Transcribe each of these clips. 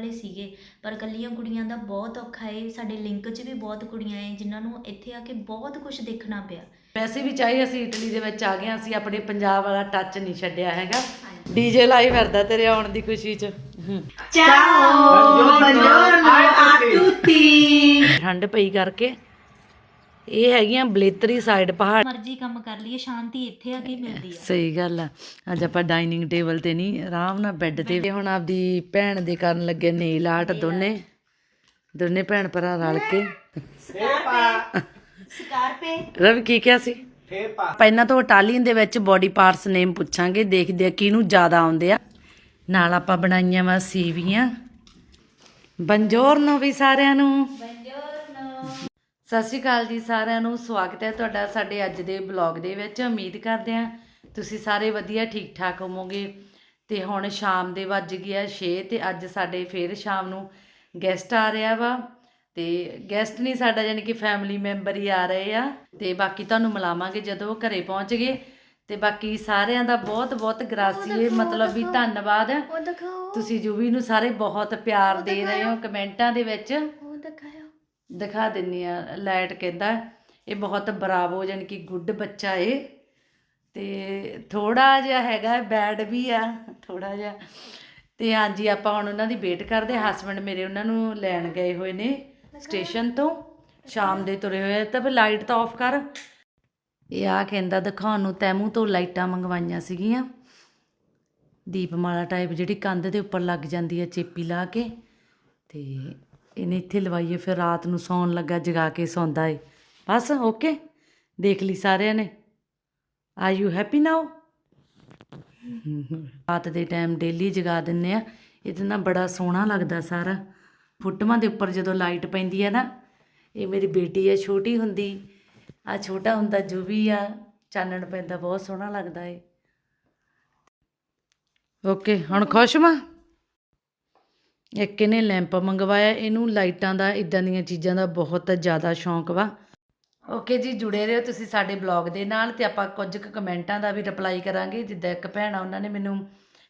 ਵਾਲੇ ਸੀਗੇ। ਪਰ ਕੱਲੀਆਂ ਕੁੜੀਆਂ ਦਾ ਬਹੁਤ ਔਖਾ ਏ। ਸਾਡੇ ਲਿੰਕ 'ਚ ਵੀ ਬਹੁਤ ਕੁੜੀਆਂ ਏ ਜਿਨ੍ਹਾਂ ਨੂੰ ਇੱਥੇ ਆ ਕੇ ਬਹੁਤ ਕੁਝ ਦੇਖਣਾ ਪਿਆ। ਵੈਸੇ ਵੀ ਚਾਹੇ ਅਸੀਂ ਇਟਲੀ ਦੇ ਵਿੱਚ ਆ ਗਏ ਹਾਂ, ਅਸੀਂ ਆਪਣੇ ਪੰਜਾਬ ਵਾਲਾ ਟੱਚ ਨਹੀਂ ਛੱਡਿਆ ਹੈਗਾ। ਡੀਜੇ ਲਾਈ ਫਿਰਦਾ ਤੇਰੇ ਆਉਣ ਦੀ ਖੁਸ਼ੀ 'ਚ। ਹੂੰ। ਠੰਡ ਪਈ ਕਰਕੇ। ਇਹ ਹੈਗੀਆਂ ਬਲੇਤਰੀ ਸਾਈਡ ਪਹਾੜ। ਮਰਜ਼ੀ ਕੰਮ ਕਰ ਲਈਏ ਸ਼ਾਂਤੀ ਇੱਥੇ ਆ ਕੇ ਮਿਲਦੀ ਆ। ਸਹੀ ਗੱਲ ਆ। ਅੱਜ ਆਪਾਂ ਡਾਈਨਿੰਗ ਟੇਬਲ ਤੇ ਨਹੀਂ ਆਰਾਮ ਨਾਲ ਬੈੱਡ ਤੇ। ਤੇ ਹੁਣ ਆਪਦੀ ਭੈਣ ਦੇ ਕਰਨ ਲੱਗੇ ਨੇਲ ਆਰਟ ਦੋਨੇ। ਦੋਨੇ ਭੈਣ ਭਰਾ ਰਲ ਕੇ। ਸਕਾਰਪੇ ਰਵੀ ਕੀ ਕਿਹਾ ਸੀ? ਪਹਿਲਾਂ ਤੋਂ ਇਟਾਲੀਅਨ ਦੇ ਵਿੱਚ ਬੋਡੀ ਪਾਰਟਸ ਨੇਮ ਪੁੱਛਾਂਗੇ ਦੇਖਦੇ ਆ ਕਿਹਨੂੰ ਜ਼ਿਆਦਾ ਆਉਂਦੇ ਆ। ਨਾਲ ਆਪਾਂ ਬਣਾਈਆਂ ਵਾ ਸੀਵੀਆਂ। ਬੰਜੋਰਨੋ ਵੀ ਸਾਰਿਆਂ ਨੂੰ। ਸਤਿ ਸ਼੍ਰੀ ਅਕਾਲ ਜੀ ਸਾਰਿਆਂ ਨੂੰ ਸਵਾਗਤ ਹੈ ਤੁਹਾਡਾ ਸਾਡੇ ਅੱਜ ਦੇ ਬਲੌਗ ਦੇ ਵਿੱਚ। ਉਮੀਦ ਕਰਦੇ ਹਾਂ ਤੁਸੀਂ ਸਾਰੇ ਵਧੀਆ ਠੀਕ ਠਾਕ ਹੋਵੋਗੇ। ਤੇ ਹੁਣ ਸ਼ਾਮ ਦੇ ਵੱਜ ਗਿਆ 6 ਤੇ ਅੱਜ ਸਾਡੇ ਫੇਰ ਸ਼ਾਮ ਨੂੰ ਗੈਸਟ ਆ ਰਿਹਾ ਵਾ। ਤੇ ਗੈਸਟ ਨਹੀਂ ਸਾਡਾ ਯਾਨੀ ਕਿ ਫੈਮਿਲੀ ਮੈਂਬਰ ਹੀ ਆ ਰਹੇ ਆ। ਤੇ ਬਾਕੀ ਤੁਹਾਨੂੰ ਮਿਲਾਵਾਂਗੇ ਜਦੋਂ ਉਹ ਘਰੇ ਪਹੁੰਚ ਗਏ। ਤੇ ਬਾਕੀ ਸਾਰਿਆਂ ਦਾ ਬਹੁਤ ਬਹੁਤ ਗਰਾਸੀਏ ਮਤਲਬ ਵੀ ਧੰਨਵਾਦ। ਤੁਸੀਂ ਜੁਵੀ ਨੂੰ ਸਾਰੇ ਬਹੁਤ ਪਿਆਰ ਦੇ ਰਹੇ ਹੋ ਕਮੈਂਟਾਂ ਦੇ ਵਿੱਚ। ਦਿਖਾ ਦਿੰਨੀ ਆ, ਲਾਈਟ ਕਹਿੰਦਾ, ਇਹ ਬਹੁਤ ਬਰਾਵੋ ਜਾਣੀ ਕਿ ਗੁੱਡ ਬੱਚਾ ਏ। ਤੇ ਥੋੜਾ ਜਿਹਾ ਹੈਗਾ ਬੈਡ ਵੀ ਆ ਥੋੜਾ ਜਿਹਾ। ਤੇ ਹਾਂਜੀ, ਆਪਾਂ ਹੁਣ ਉਹਨਾਂ ਦੀ ਵੇਟ ਕਰਦੇ ਹਸਬੰਡ ਮੇਰੇ ਉਹਨਾਂ ਨੂੰ ਲੈਣ ਗਏ ਹੋਏ ਨੇ ਸਟੇਸ਼ਨ ਤੋਂ। ਸ਼ਾਮ ਦੇ ਤੁਰੇ ਹੋਏ ਤਾਂ ਫਿਰ ਲਾਈਟ ਤਾਂ ਆਫ ਕਰ। ਇਹ ਆ ਕਹਿੰਦਾ, ਦਿਖਾਉਣ ਨੂੰ ਤੈਮੂ ਤੋਂ ਲਾਈਟਾਂ ਮੰਗਵਾਈਆਂ ਸੀਗੀਆਂ। ਦੀਪਮਾਲਾ ਟਾਈਪ ਜਿਹੜੀ ਕੰਧ ਦੇ ਉੱਪਰ ਲੱਗ ਜਾਂਦੀ ਹੈ ਚੇਪੀ ਲਾ ਕੇ। ਤੇ ਇਹਨੇ ਇੱਥੇ ਲਵਾਈਏ, ਫਿਰ ਰਾਤ ਨੂੰ ਸੌਣ ਲੱਗਾ, ਜਗਾ ਕੇ ਸੌਂਦਾ ਏ। ਬਸ, ਓਕੇ। ਦੇਖ ਲਈ ਸਾਰਿਆਂ ਨੇ। ਆਰ ਯੂ ਹੈਪੀ ਨਾਓ ਰਾਤ ਦੇ ਟਾਈਮ ਡੇਲੀ ਜਗਾ ਦਿੰਨੇ ਆ। ਇਹਦੇ ਨਾਲ ਬੜਾ ਸੋਹਣਾ ਲੱਗਦਾ ਸਾਰਾ। ਫੁੱਟਵਾਂ ਦੇ ਉੱਪਰ ਜਦੋਂ ਲਾਈਟ ਪੈਂਦੀ ਹੈ ਨਾ, ਇਹ ਮੇਰੀ ਬੇਟੀ ਹੈ ਛੋਟੀ ਹੁੰਦੀ। ਆ ਛੋਟਾ ਹੁੰਦਾ ਜੋ ਵੀ ਆ, ਚਾਨਣ ਪੈਂਦਾ, ਬਹੁਤ ਸੋਹਣਾ ਲੱਗਦਾ ਏ। ਓਕੇ, ਹੁਣ ਖੁਸ਼ ਵਾਂ? ਇੱਕ ਇਹਨੇ ਲੈਂਪ ਮੰਗਵਾਇਆ, ਇਹਨੂੰ ਲਾਈਟਾਂ ਦਾ ਇਦਾਂ ਦੀਆਂ ਚੀਜ਼ਾਂ ਦਾ ਬਹੁਤ ਜ਼ਿਆਦਾ ਸ਼ੌਂਕ ਵਾ। ਓਕੇ ਜੀ, ਜੁੜੇ ਰਹੋ ਤੁਸੀਂ ਸਾਡੇ ਬਲੌਗ ਦੇ ਨਾਲ ਤੇ ਆਪਾਂ ਕੁਝ ਕੁ ਕਮੈਂਟਾਂ ਦਾ ਵੀ ਰਿਪਲਾਈ ਕਰਾਂਗੇ। ਜਿੱਦਾਂ ਇੱਕ ਭੈਣ ਆ, ਉਹਨਾਂ ਨੇ ਮੈਨੂੰ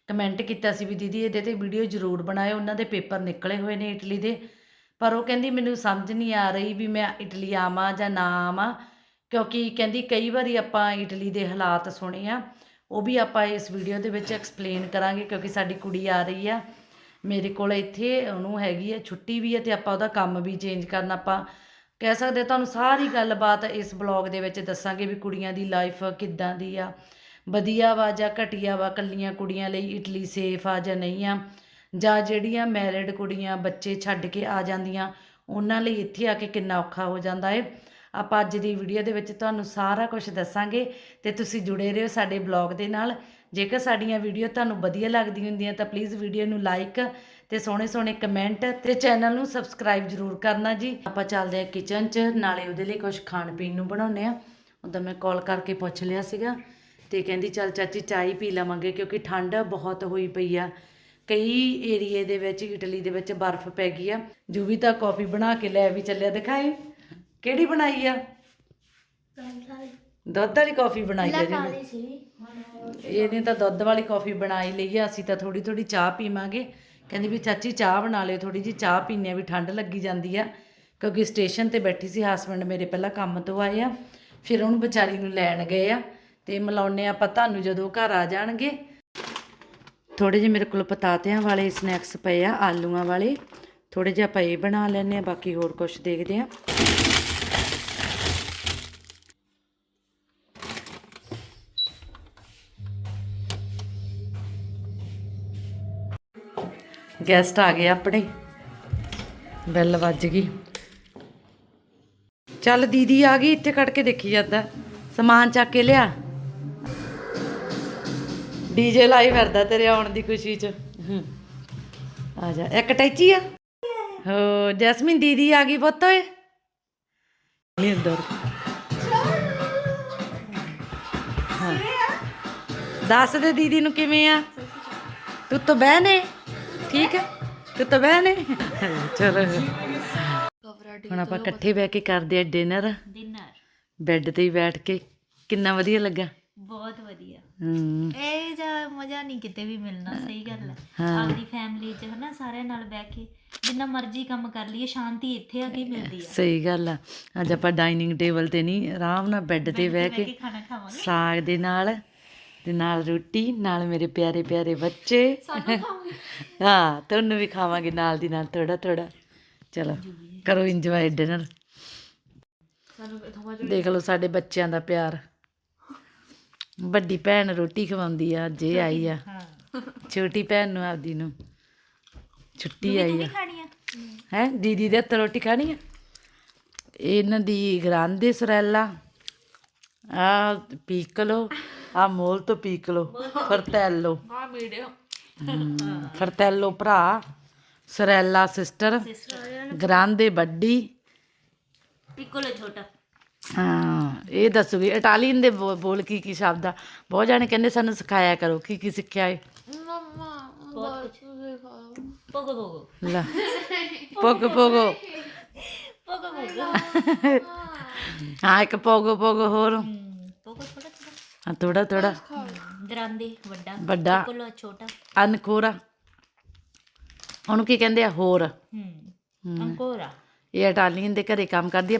ਕਮੈਂਟ ਕੀਤਾ ਸੀ ਵੀ ਦੀਦੀ ਇਹਦੇ ਤੇ ਵੀਡੀਓ ਜ਼ਰੂਰ ਬਣਾਇਓ, ਉਹਨਾਂ ਦੇ ਪੇਪਰ ਨਿਕਲੇ ਹੋਏ ਨੇ ਇਟਲੀ ਦੇ। ਪਰ ਉਹ ਕਹਿੰਦੀ ਮੈਨੂੰ ਸਮਝ ਨਹੀਂ ਆ ਰਹੀ ਵੀ ਮੈਂ ਇਟਲੀ ਆਵਾਂ ਜਾਂ ਨਾ ਆਵਾਂ, ਕਿਉਂਕਿ ਕਹਿੰਦੀ ਕਈ ਵਾਰੀ ਆਪਾਂ ਇਟਲੀ ਦੇ ਹਾਲਾਤ ਸੁਣੇ ਆ, ਉਹ ਵੀ ਆਪਾਂ ਇਸ ਵੀਡੀਓ ਦੇ ਵਿੱਚ ਐਕਸਪਲੇਨ ਕਰਾਂਗੇ, ਕਿਉਂਕਿ ਸਾਡੀ ਕੁੜੀ ਆ ਰਹੀ ਆ। ਮੇਰੇ ਕੋਲ ਇੱਥੇ ਉਹਨੂੰ ਹੈਗੀ ਹੈ, ਛੁੱਟੀ ਵੀ ਹੈ ਤੇ ਆਪਾਂ ਉਹਦਾ ਕੰਮ ਵੀ ਚੇਂਜ ਕਰਨਾ, ਆਪਾਂ ਕਹਿ ਸਕਦੇ ਤੁਹਾਨੂੰ ਸਾਰੀ ਗੱਲਬਾਤ ਇਸ ਬਲੌਗ ਦੇ ਵਿੱਚ ਦੱਸਾਂਗੇ ਵੀ ਕੁੜੀਆਂ ਦੀ ਲਾਈਫ ਕਿੱਦਾਂ ਦੀ ਆ। ਵਧੀਆ ਵਾ ਜਾਂ ਘਟੀਆ ਵਾ ਕੱਲੀਆਂ ਕੁੜੀਆਂ ਲਈ ਇਟਲੀ ਸੇਫ ਆ ਜਾਂ ਨਹੀਂ ਆ। ਜਾਂ ਜਿਹੜੀਆਂ ਮੈਰਿਡ ਕੁੜੀਆਂ ਬੱਚੇ ਛੱਡ ਕੇ ਆ ਜਾਂਦੀਆਂ, ਉਹਨਾਂ ਲਈ ਇੱਥੇ ਆ ਕੇ ਕਿੰਨਾ ਔਖਾ ਹੋ ਜਾਂਦਾ ਏ। ਆਪਾਂ ਅੱਜ ਦੀ ਵੀਡੀਓ ਦੇ ਵਿੱਚ ਤੁਹਾਨੂੰ ਸਾਰਾ ਕੁਝ ਦੱਸਾਂਗੇ ਤੇ ਤੁਸੀਂ ਜੁੜੇ ਰਹੋ ਸਾਡੇ ਬਲੌਗ ਦੇ ਨਾਲ। ਜੇਕਰ ਸਾਡੀਆਂ ਵੀਡੀਓ ਤੁਹਾਨੂੰ ਵਧੀਆ ਲੱਗਦੀ ਹੁੰਦੀਆਂ ਤਾਂ ਪਲੀਜ਼ ਵੀਡੀਓ ਨੂੰ ਲਾਈਕ ਤੇ ਸੋਹਣੇ ਸੋਹਣੇ ਕਮੈਂਟ ਤੇ ਚੈਨਲ ਨੂੰ ਸਬਸਕ੍ਰਾਈਬ ਜ਼ਰੂਰ ਕਰਨਾ ਜੀ। ਆਪਾਂ ਚੱਲਦੇ ਆ ਕਿਚਨ 'ਚ, ਨਾਲੇ ਉਹਦੇ ਲਈ ਕੁਝ ਖਾਣ ਪੀਣ ਨੂੰ ਬਣਾਉਨੇ ਆ ਉਦੋਂ ਮੈਂ ਕਾਲ ਕਰਕੇ ਪੁੱਛ ਲਿਆ ਸੀਗਾ ਤੇ ਕਹਿੰਦੀ ਚੱਲ ਚਾਚੀ ਚਾਹ ਹੀ ਪੀ ਲਵਾਂਗੇ ਕਿਉਂਕਿ ਠੰਡ ਬਹੁਤ ਹੋਈ ਪਈ ਆ। ਕਈ ਏਰੀਏ ਦੇ ਵਿੱਚ ਇਟਲੀ ਦੇ ਵਿੱਚ ਬਰਫ਼ ਪੈ ਗਈ ਆ। ਜੋ ਵੀ ਤਾਂ ਕਾਫੀ ਬਣਾ ਕੇ ਲੈ ਵੀ ਚੱਲਿਆ। ਦਿਖਾਈ ਕਿਹੜੀ ਬਣਾਈ ਆ? ਦੁੱਧ ਵਾਲੀ ਕਾਫੀ ਬਣਾਈ ਆ ਜੀ। ਇਹਨੇ ਤਾਂ ਦੁੱਧ ਵਾਲੀ ਕਾਫੀ ਬਣਾਈ ਲਈ ਆ ਅਸੀਂ ਤਾਂ ਥੋੜੀ ਥੋੜੀ ਚਾਹ ਪੀਵਾਂਗੇ। ਕਹਿੰਦੀ ਵੀ ਚਾਚੀ ਚਾਹ ਬਣਾ ਲਿਓ ਥੋੜੀ ਜੀ ਚਾਹ ਪੀਨੇ ਆ ਵੀ ਠੰਡ ਲੱਗੀ ਜਾਂਦੀ ਆ। ਕਿਉਂਕਿ ਸਟੇਸ਼ਨ ਤੇ ਬੈਠੀ ਸੀ ਹਸਬੰਡ ਮੇਰੇ ਪਹਿਲਾਂ ਕੰਮ ਤੋਂ ਆਏ ਆ। ਫਿਰ ਉਹਨੂੰ ਵਿਚਾਰੀ ਨੂੰ ਲੈਣ ਗਏ ਆ ਤੇ ਮਿਲਾਉਨੇ ਆਪਾਂ ਤੁਹਾਨੂੰ ਜਦੋਂ ਘਰ ਆ ਜਾਣਗੇ। ਥੋੜੇ ਜਿਹੇ ਮੇਰੇ ਕੋਲ ਪਤਾਤਿਆਂ ਵਾਲੇ ਸਨੈਕਸ ਪਏ ਆ ਆਲੂਆਂ ਵਾਲੇ। ਥੋੜੇ ਜਿਹਾ ਪਏ ਬਣਾ ਲੈਣੇ ਆ ਬਾਕੀ ਹੋਰ ਕੁਝ ਦੇਖਦੇ ਆ। ਗੈਸਟ ਆ ਗਏ ਆਪਣੇ। ਬੈਲ ਵੱਜ ਗਈ। ਚੱਲ ਦੀਦੀ ਆ ਗਈ, ਇੱਥੇ ਕੱਢ ਕੇ ਦੇਖੀ ਜਾਂਦਾ। ਸਮਾਨ ਚੱਕ ਕੇ ਲਿਆ। ਡੀਜੇ ਲਾਈ ਫਿਰਦਾ ਤੇਰੇ ਆਉਣ ਦੀ ਖੁਸ਼ੀ 'ਚ। ਆ ਜਾ, ਇੱਕ ਟੈਚੀ ਆ। ਹੋ, ਜੈਸਮੀਨ ਦੀਦੀ ਆ ਗਈ ਪੁੱਤ ਓਏ। ਨਹੀਂ ਅੰਦਰ। ਦੱਸ ਦੇ ਦੀਦੀ ਨੂੰ ਕਿਵੇਂ ਆ? ਤੂੰ ਤਾਂ ਬਹਿਨ ਠੀਕ ਹੈ? ਤੂੰ ਤਾਂ ਬਹਿਨ ਹੈ ਚਲੋ। ਹੁਣ ਆਪਾਂ ਇਕੱਠੇ ਬਹਿ ਕੇ ਕਰਦੇ ਆ ਡਿਨਰ ਡਿਨਰ ਬੈੱਡ ਤੇ ਹੀ ਬੈਠ ਕੇ। ਕਿੰਨਾ ਵਧੀਆ ਲੱਗਾ। ਬਹੁਤ ਵਧੀਆ। ਹੂੰ। ਇਹ ਜਾਂ ਮਜ਼ਾ ਨਹੀਂ ਕਿਤੇ ਵੀ ਮਿਲਣਾ ਸਹੀ ਗੱਲ ਹੈ। ਹਾਂ। ਆਪਦੀ ਫੈਮਿਲੀ 'ਚ ਹਨਾ ਸਾਰਿਆਂ ਨਾਲ ਬਹਿ ਕੇ ਜਿੰਨਾ ਮਰਜ਼ੀ ਕੰਮ ਕਰ ਲਈਏ ਸ਼ਾਂਤੀ ਇੱਥੇ ਆ ਕੇ ਹੀ ਮਿਲਦੀ ਆ। ਸਹੀ ਗੱਲ ਆ। ਅੱਜ ਆਪਾਂ ਡਾਈਨਿੰਗ ਟੇਬਲ ਤੇ ਨਹੀਂ ਆਰਾਮ ਨਾਲ ਬੈੱਡ ਤੇ ਬਹਿ ਕੇ ਸਾਗ ਦੇ ਨਾਲ ਤੇ ਨਾਲ ਰੋਟੀ ਨਾਲ ਮੇਰੇ ਪਿਆਰੇ ਪਿਆਰੇ ਬੱਚੇ। ਹਾਂ ਤੁਹਾਨੂੰ ਵੀ ਖਾਵਾਂਗੇ ਨਾਲ ਦੀ ਨਾਲ ਥੋੜਾ ਥੋੜਾ ਚਲੋ ਕਰੋ ਇੰਜੋਏ ਡਿਨਰ ਦੇਖ ਲਓ ਸਾਡੇ ਬੱਚਿਆਂ ਦਾ ਪਿਆਰ। ਵੱਡੀ ਭੈਣ ਰੋਟੀ ਖਵਾਉਂਦੀ ਆ ਜੇ ਆਈ ਆ। ਛੋਟੀ ਭੈਣ ਨੂੰ ਆਪਦੀ ਨੂੰ। ਛੁੱਟੀ ਆਈ ਆ। ਹੈ ਦੀਦੀ ਦੇ ਹੱਥ ਰੋਟੀ ਖਾਣੀ ਆ? ਇਹਨਾਂ ਦੀ ਗ੍ਰਾਂਦੇ sorella ਆ ਪੀਕਲੋ ਆ ਮੋਲਤੋ ਪੀਕਲੋ ਫਰਤੈਲੋ ਆ ਵੀਡੀਓ ਫਰਤੈਲੋ ਭਰਾ। sorella ਸਿਸਟਰ ਗ੍ਰਾਂਦੇ ਵੱਡੀ। ਪਿੱਕੋਲੇ ਛੋਟਾ। ਹਾਂ ਇਹ ਦੱਸੋਗੇ। ਇਟਾਲੀਅਨ ਦੇ ਬੋ- ਬੋਲ ਕੀ ਕੀ ਸ਼ਬਦ ਆ। ਬਹੁਤ ਜਾਣੇ ਕਹਿੰਦੇ ਸਾਨੂੰ ਸਿਖਾਇਆ ਕਰੋ ਕੀ ਕੀ ਸਿੱਖਿਆ ਏ। ਬਹੁਤ ਕੁਝ ਪੋਗੋ ਪੋਗੋ ਲੈ। ਪੋਗੋ ਪੋਗੋ ਪੋਗੋ ਪੋਗੋ ਹਾਂ ਇੱਕ ਪੋਗੋ ਪੋਗੋ ਹੋਰ। ਪੋਗੋ ਥੋੜਾ ਹਾਂ ਥੋੜਾ ਥੋੜਾ ਦਰਾਂਦੇ ਵੱਡਾ। ਵੱਡਾ। ਪਿੱਕੋਲਾ ਛੋਟਾ। ਅਨਕੋਰਾ। ਉਹਨੂੰ ਕੀ ਕਹਿੰਦੇ ਆ? ਹੋਰ। ਹੂੰ ਅੰਕੋਰਾ। ਇਹ ਇਟਾਲੀਅਨ ਦੇ ਘਰੇ ਕੰਮ ਕਰਦੀ ਆ।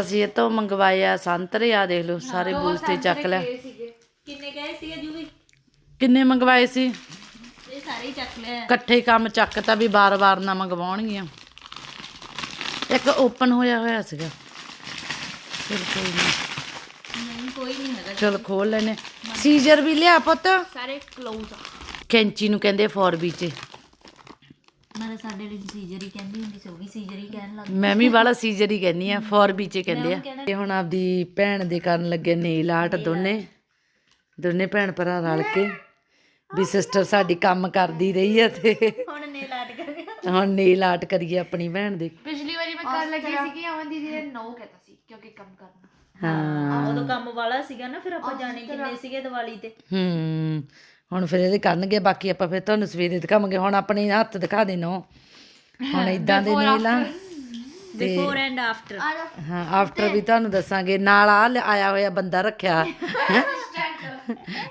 ਅਸੀਂ ਇਹ ਤੋਂ ਮੰਗਵਾਏ ਆ ਸੰਤਰੇ ਆ ਦੇਖ ਲਓ ਸਾਰੇ ਬੂਸਤੇ ਚੱਕ ਲੈ ਕਿੰਨੇ ਗਏ ਸੀਗੇ ਜੂਵੀ ਕਿੰਨੇ ਮੰਗਵਾਏ ਸੀ? ਇਹ ਸਾਰੇ ਹੀ ਚੱਕ ਲਿਆ। ਇਕੱਠੇ ਕੰਮ ਚੱਕਤਾ ਵੀ ਬਾਰ-ਬਾਰ ਨਾ ਮੰਗਵਾਉਣਗੀਆਂ। ਇੱਕ ਓਪਨ ਹੋਇਆ ਹੋਇਆ ਸੀਗਾ। ਚਲ ਕੋਈ ਨਹੀਂ ਚਲ ਖੋਲ ਲੈਨੇ। ਸੀਜ਼ਰ ਵੀ ਲਿਆ ਪੁੱਤ। ਸਾਰੇ ਕਲੋਜ਼ ਆ। ਕੈਂਚੀ ਨੂੰ ਕਹਿੰਦੇ ਫੋਰਬੀ ਚ। ਮੈਂ ਤਾਂ ਸਾਡੇ ਲਈ ਸੀਜਰ ਹੀ ਕਹਿੰਦੀ ਹੁੰਦੀ ਸੀ ਉਹ ਵੀ ਸੀਜਰ ਹੀ ਕਹਿਣ ਲੱਗ ਮੈਂ ਵੀ ਵਾਲਾ ਸੀਜ਼ਰ ਹੀ ਕਹਿੰਨੀ ਆ ਫੋਰਬੀ ਚ ਕਹਿੰਦੇ ਆ। ਤੇ ਹੁਣ ਆਪਦੀ ਭੈਣ ਦੇ ਕਰਨ ਲੱਗੇ ਨੇਲ ਆਰਟ ਦੋਨੇ। ਦੋਨੇ ਭੈਣ ਭਰਾ ਰਲ ਕੇ ਵੀ ਸਿਸਟਰ ਸਾਡੀ ਕੰਮ ਕਰਦੀ ਰਹੀ ਆ ਤੇ ਹੁਣ ਨੇ ਲਾਟ ਕਰ ਹੁਣ ਨੇਲ ਆਰਟ ਕਰੀਏ ਆਪਣੀ ਭੈਣ ਦੇ। ਪਿਛਲੀ ਵਾਰੀ ਮੈਂ ਕਰਨ ਲੱਗੀ ਸੀ ਕਿ ਅਮਨ ਦੀਦੀ ਨੇ ਨੋ ਕਹਿਤਾ ਸੀ ਕਿਉਂਕਿ ਕੰਮ ਕਰਨਾ। ਹਾਂ। ਉਦੋਂ ਕੰਮ ਵਾਲਾ ਸੀਗਾ ਨਾ ਫਿਰ ਆਪਾਂ ਜਾਣੇ ਕਿੰਨੇ ਸੀਗੇ ਦੀਵਾਲੀ ਤੇ। ਹੂੰ ਹੁਣ ਫਿਰ ਇਹਦੇ ਕਰਨਗੇ ਬਾਕੀ ਆਪਾਂ ਫਿਰ ਤੁਹਾਨੂੰ ਸਵੇਰੇ ਦਿਖਾਵਾਂਗੇ। ਹੁਣ ਆਪਣੇ ਹੱਥ ਦਿਖਾ ਦੇਣੋ। ਹੁਣ ਇਦਾਂ ਦੇ ਨੇਲ ਬਿਫੋਰ ਐਂਡ ਆਫਟਰ ਹਾਂ ਆਫਟਰ ਵੀ ਤੁਹਾਨੂੰ ਦੱਸਾਂਗੇ। ਨਾਲ ਆ ਲ- ਆਇਆ ਹੋਇਆ ਬੰਦਾ ਰੱਖਿਆ। ਹੈਂ?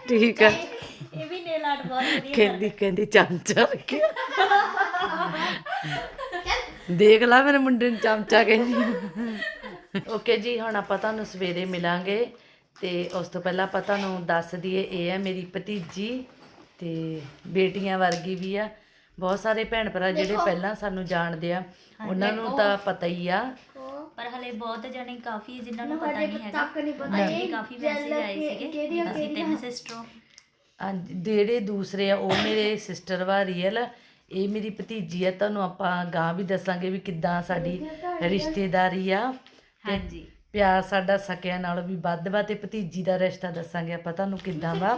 ਠੀਕ ਆ। ਇਹ ਵੀ ਨੇਲ ਆਰਟ ਬਹੁਤ ਵਧੀਆ ਕਹਿੰਦੀ ਕਹਿੰਦੀ ਚਮਚਾ ਰੱਖਿਆ। ਦੇਖ ਲੈ ਮੇਰੇ ਮੁੰਡੇ ਨੂੰ ਚਮਚਾ ਕਹਿੰਦੀ। ਓਕੇ ਜੀ ਹੁਣ ਆਪਾਂ ਤੁਹਾਨੂੰ ਸਵੇਰੇ ਮਿਲਾਂਗੇ ਤੇ ਉਸ ਤੋਂ ਪਹਿਲਾਂ ਆਪਾਂ ਤੁਹਾਨੂੰ ਦੱਸ ਦਈਏ ਇਹ ਹੈ ਮੇਰੀ ਭਤੀਜੀ ਤੇ ਬੇਟੀਆਂ ਵਰਗੀ ਵੀ ਆ। ਬਹੁਤ ਸਾਰੇ ਭੈਣ ਭਰਾ ਜਿਹੜੇ ਪਹਿਲਾਂ ਸਾਨੂੰ ਜਾਣਦੇ ਆ ਉਹਨਾਂ ਨੂੰ ਤਾਂ ਪਤਾ ਹੀ ਆ। ਪਰ ਹਲੇ ਬਹੁਤ ਜਣੇ ਕਾਫੀ ਜਿਨ੍ਹਾਂ ਨੂੰ ਪਤਾ ਨਹੀਂ ਹੈਗਾ। ਅੱਜ ਵੀ ਕਾਫੀ ਮੈਸੇਜ ਆਏ ਸੀਗੇ ਤੁਸੀਂ ਤਿੰਨ ਸਿਸਟਰੋਂ ਜਿਹੜੇ ਦੂਸਰੇ ਆ ਉਹ ਮੇਰੇ ਸਿਸਟਰ ਵਾ ਰੀਅਲ ਇਹ ਮੇਰੀ ਭਤੀਜੀ ਆ ਤੁਹਾਨੂੰ ਆਪਾਂ ਗਾਂ ਵੀ ਦੱਸਾਂਗੇ ਵੀ ਕਿੱਦਾਂ ਸਾਡੀ ਰਿਸ਼ਤੇਦਾਰੀ ਆ। ਹਾਂਜੀ। ਪਿਆਰ ਸਾਡਾ ਸਕਿਆਂ ਨਾਲੋਂ ਵੀ ਵੱਧ ਵਾ ਤੇ ਭਤੀਜੀ ਦਾ ਰਿਸ਼ਤਾ ਦੱਸਾਂਗੇ ਆਪਾਂ ਤੁਹਾਨੂੰ ਕਿੱਦਾਂ ਵਾ।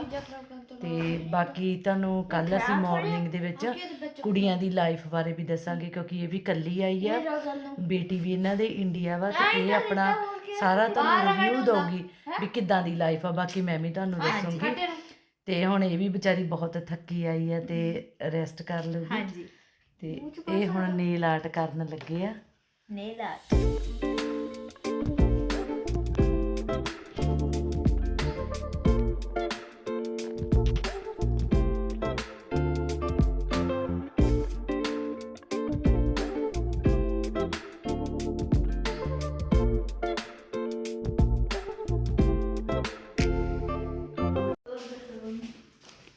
ਤੇ ਬਾਕੀ ਤੁਹਾਨੂੰ ਕੱਲ ਅਸੀਂ ਮਾਰਨਿੰਗ ਦੇ ਵਿੱਚ ਕੁੜੀਆਂ ਦੀ ਲਾਈਫ ਬਾਰੇ ਵੀ ਦੱਸਾਂਗੇ ਕਿਉਂਕਿ ਇਹ ਵੀ ਕੱਲੀ ਆਈ ਆ। ਬੇਟੀ ਵੀ ਇਹਨਾਂ ਦੇ ਇੰਡੀਆ ਵਾ ਤੇ ਇਹ ਆਪਣਾ ਸਾਰਾ ਤੁਹਾਨੂੰ ਰਿਵਿਊ ਦਊਗੀ ਵੀ ਕਿੱਦਾਂ ਦੀ ਲਾਈਫ ਆ ਬਾਕੀ ਮੈਂ ਵੀ ਤੁਹਾਨੂੰ ਦੱਸੂੰਗੀ। ਤੇ ਹੁਣ ਇਹ ਵੀ ਵਿਚਾਰੀ ਬਹੁਤ ਥੱਕੀ ਆਈ ਆ ਤੇ ਰੈਸਟ ਕਰ ਲਊਗੀ। ਹਾਂਜੀ। ਤੇ ਇਹ ਹੁਣ ਨੇਲ ਆਰਟ ਕਰਨ ਲੱਗੇ ਆ। ਨੇਲ ਆਰਟ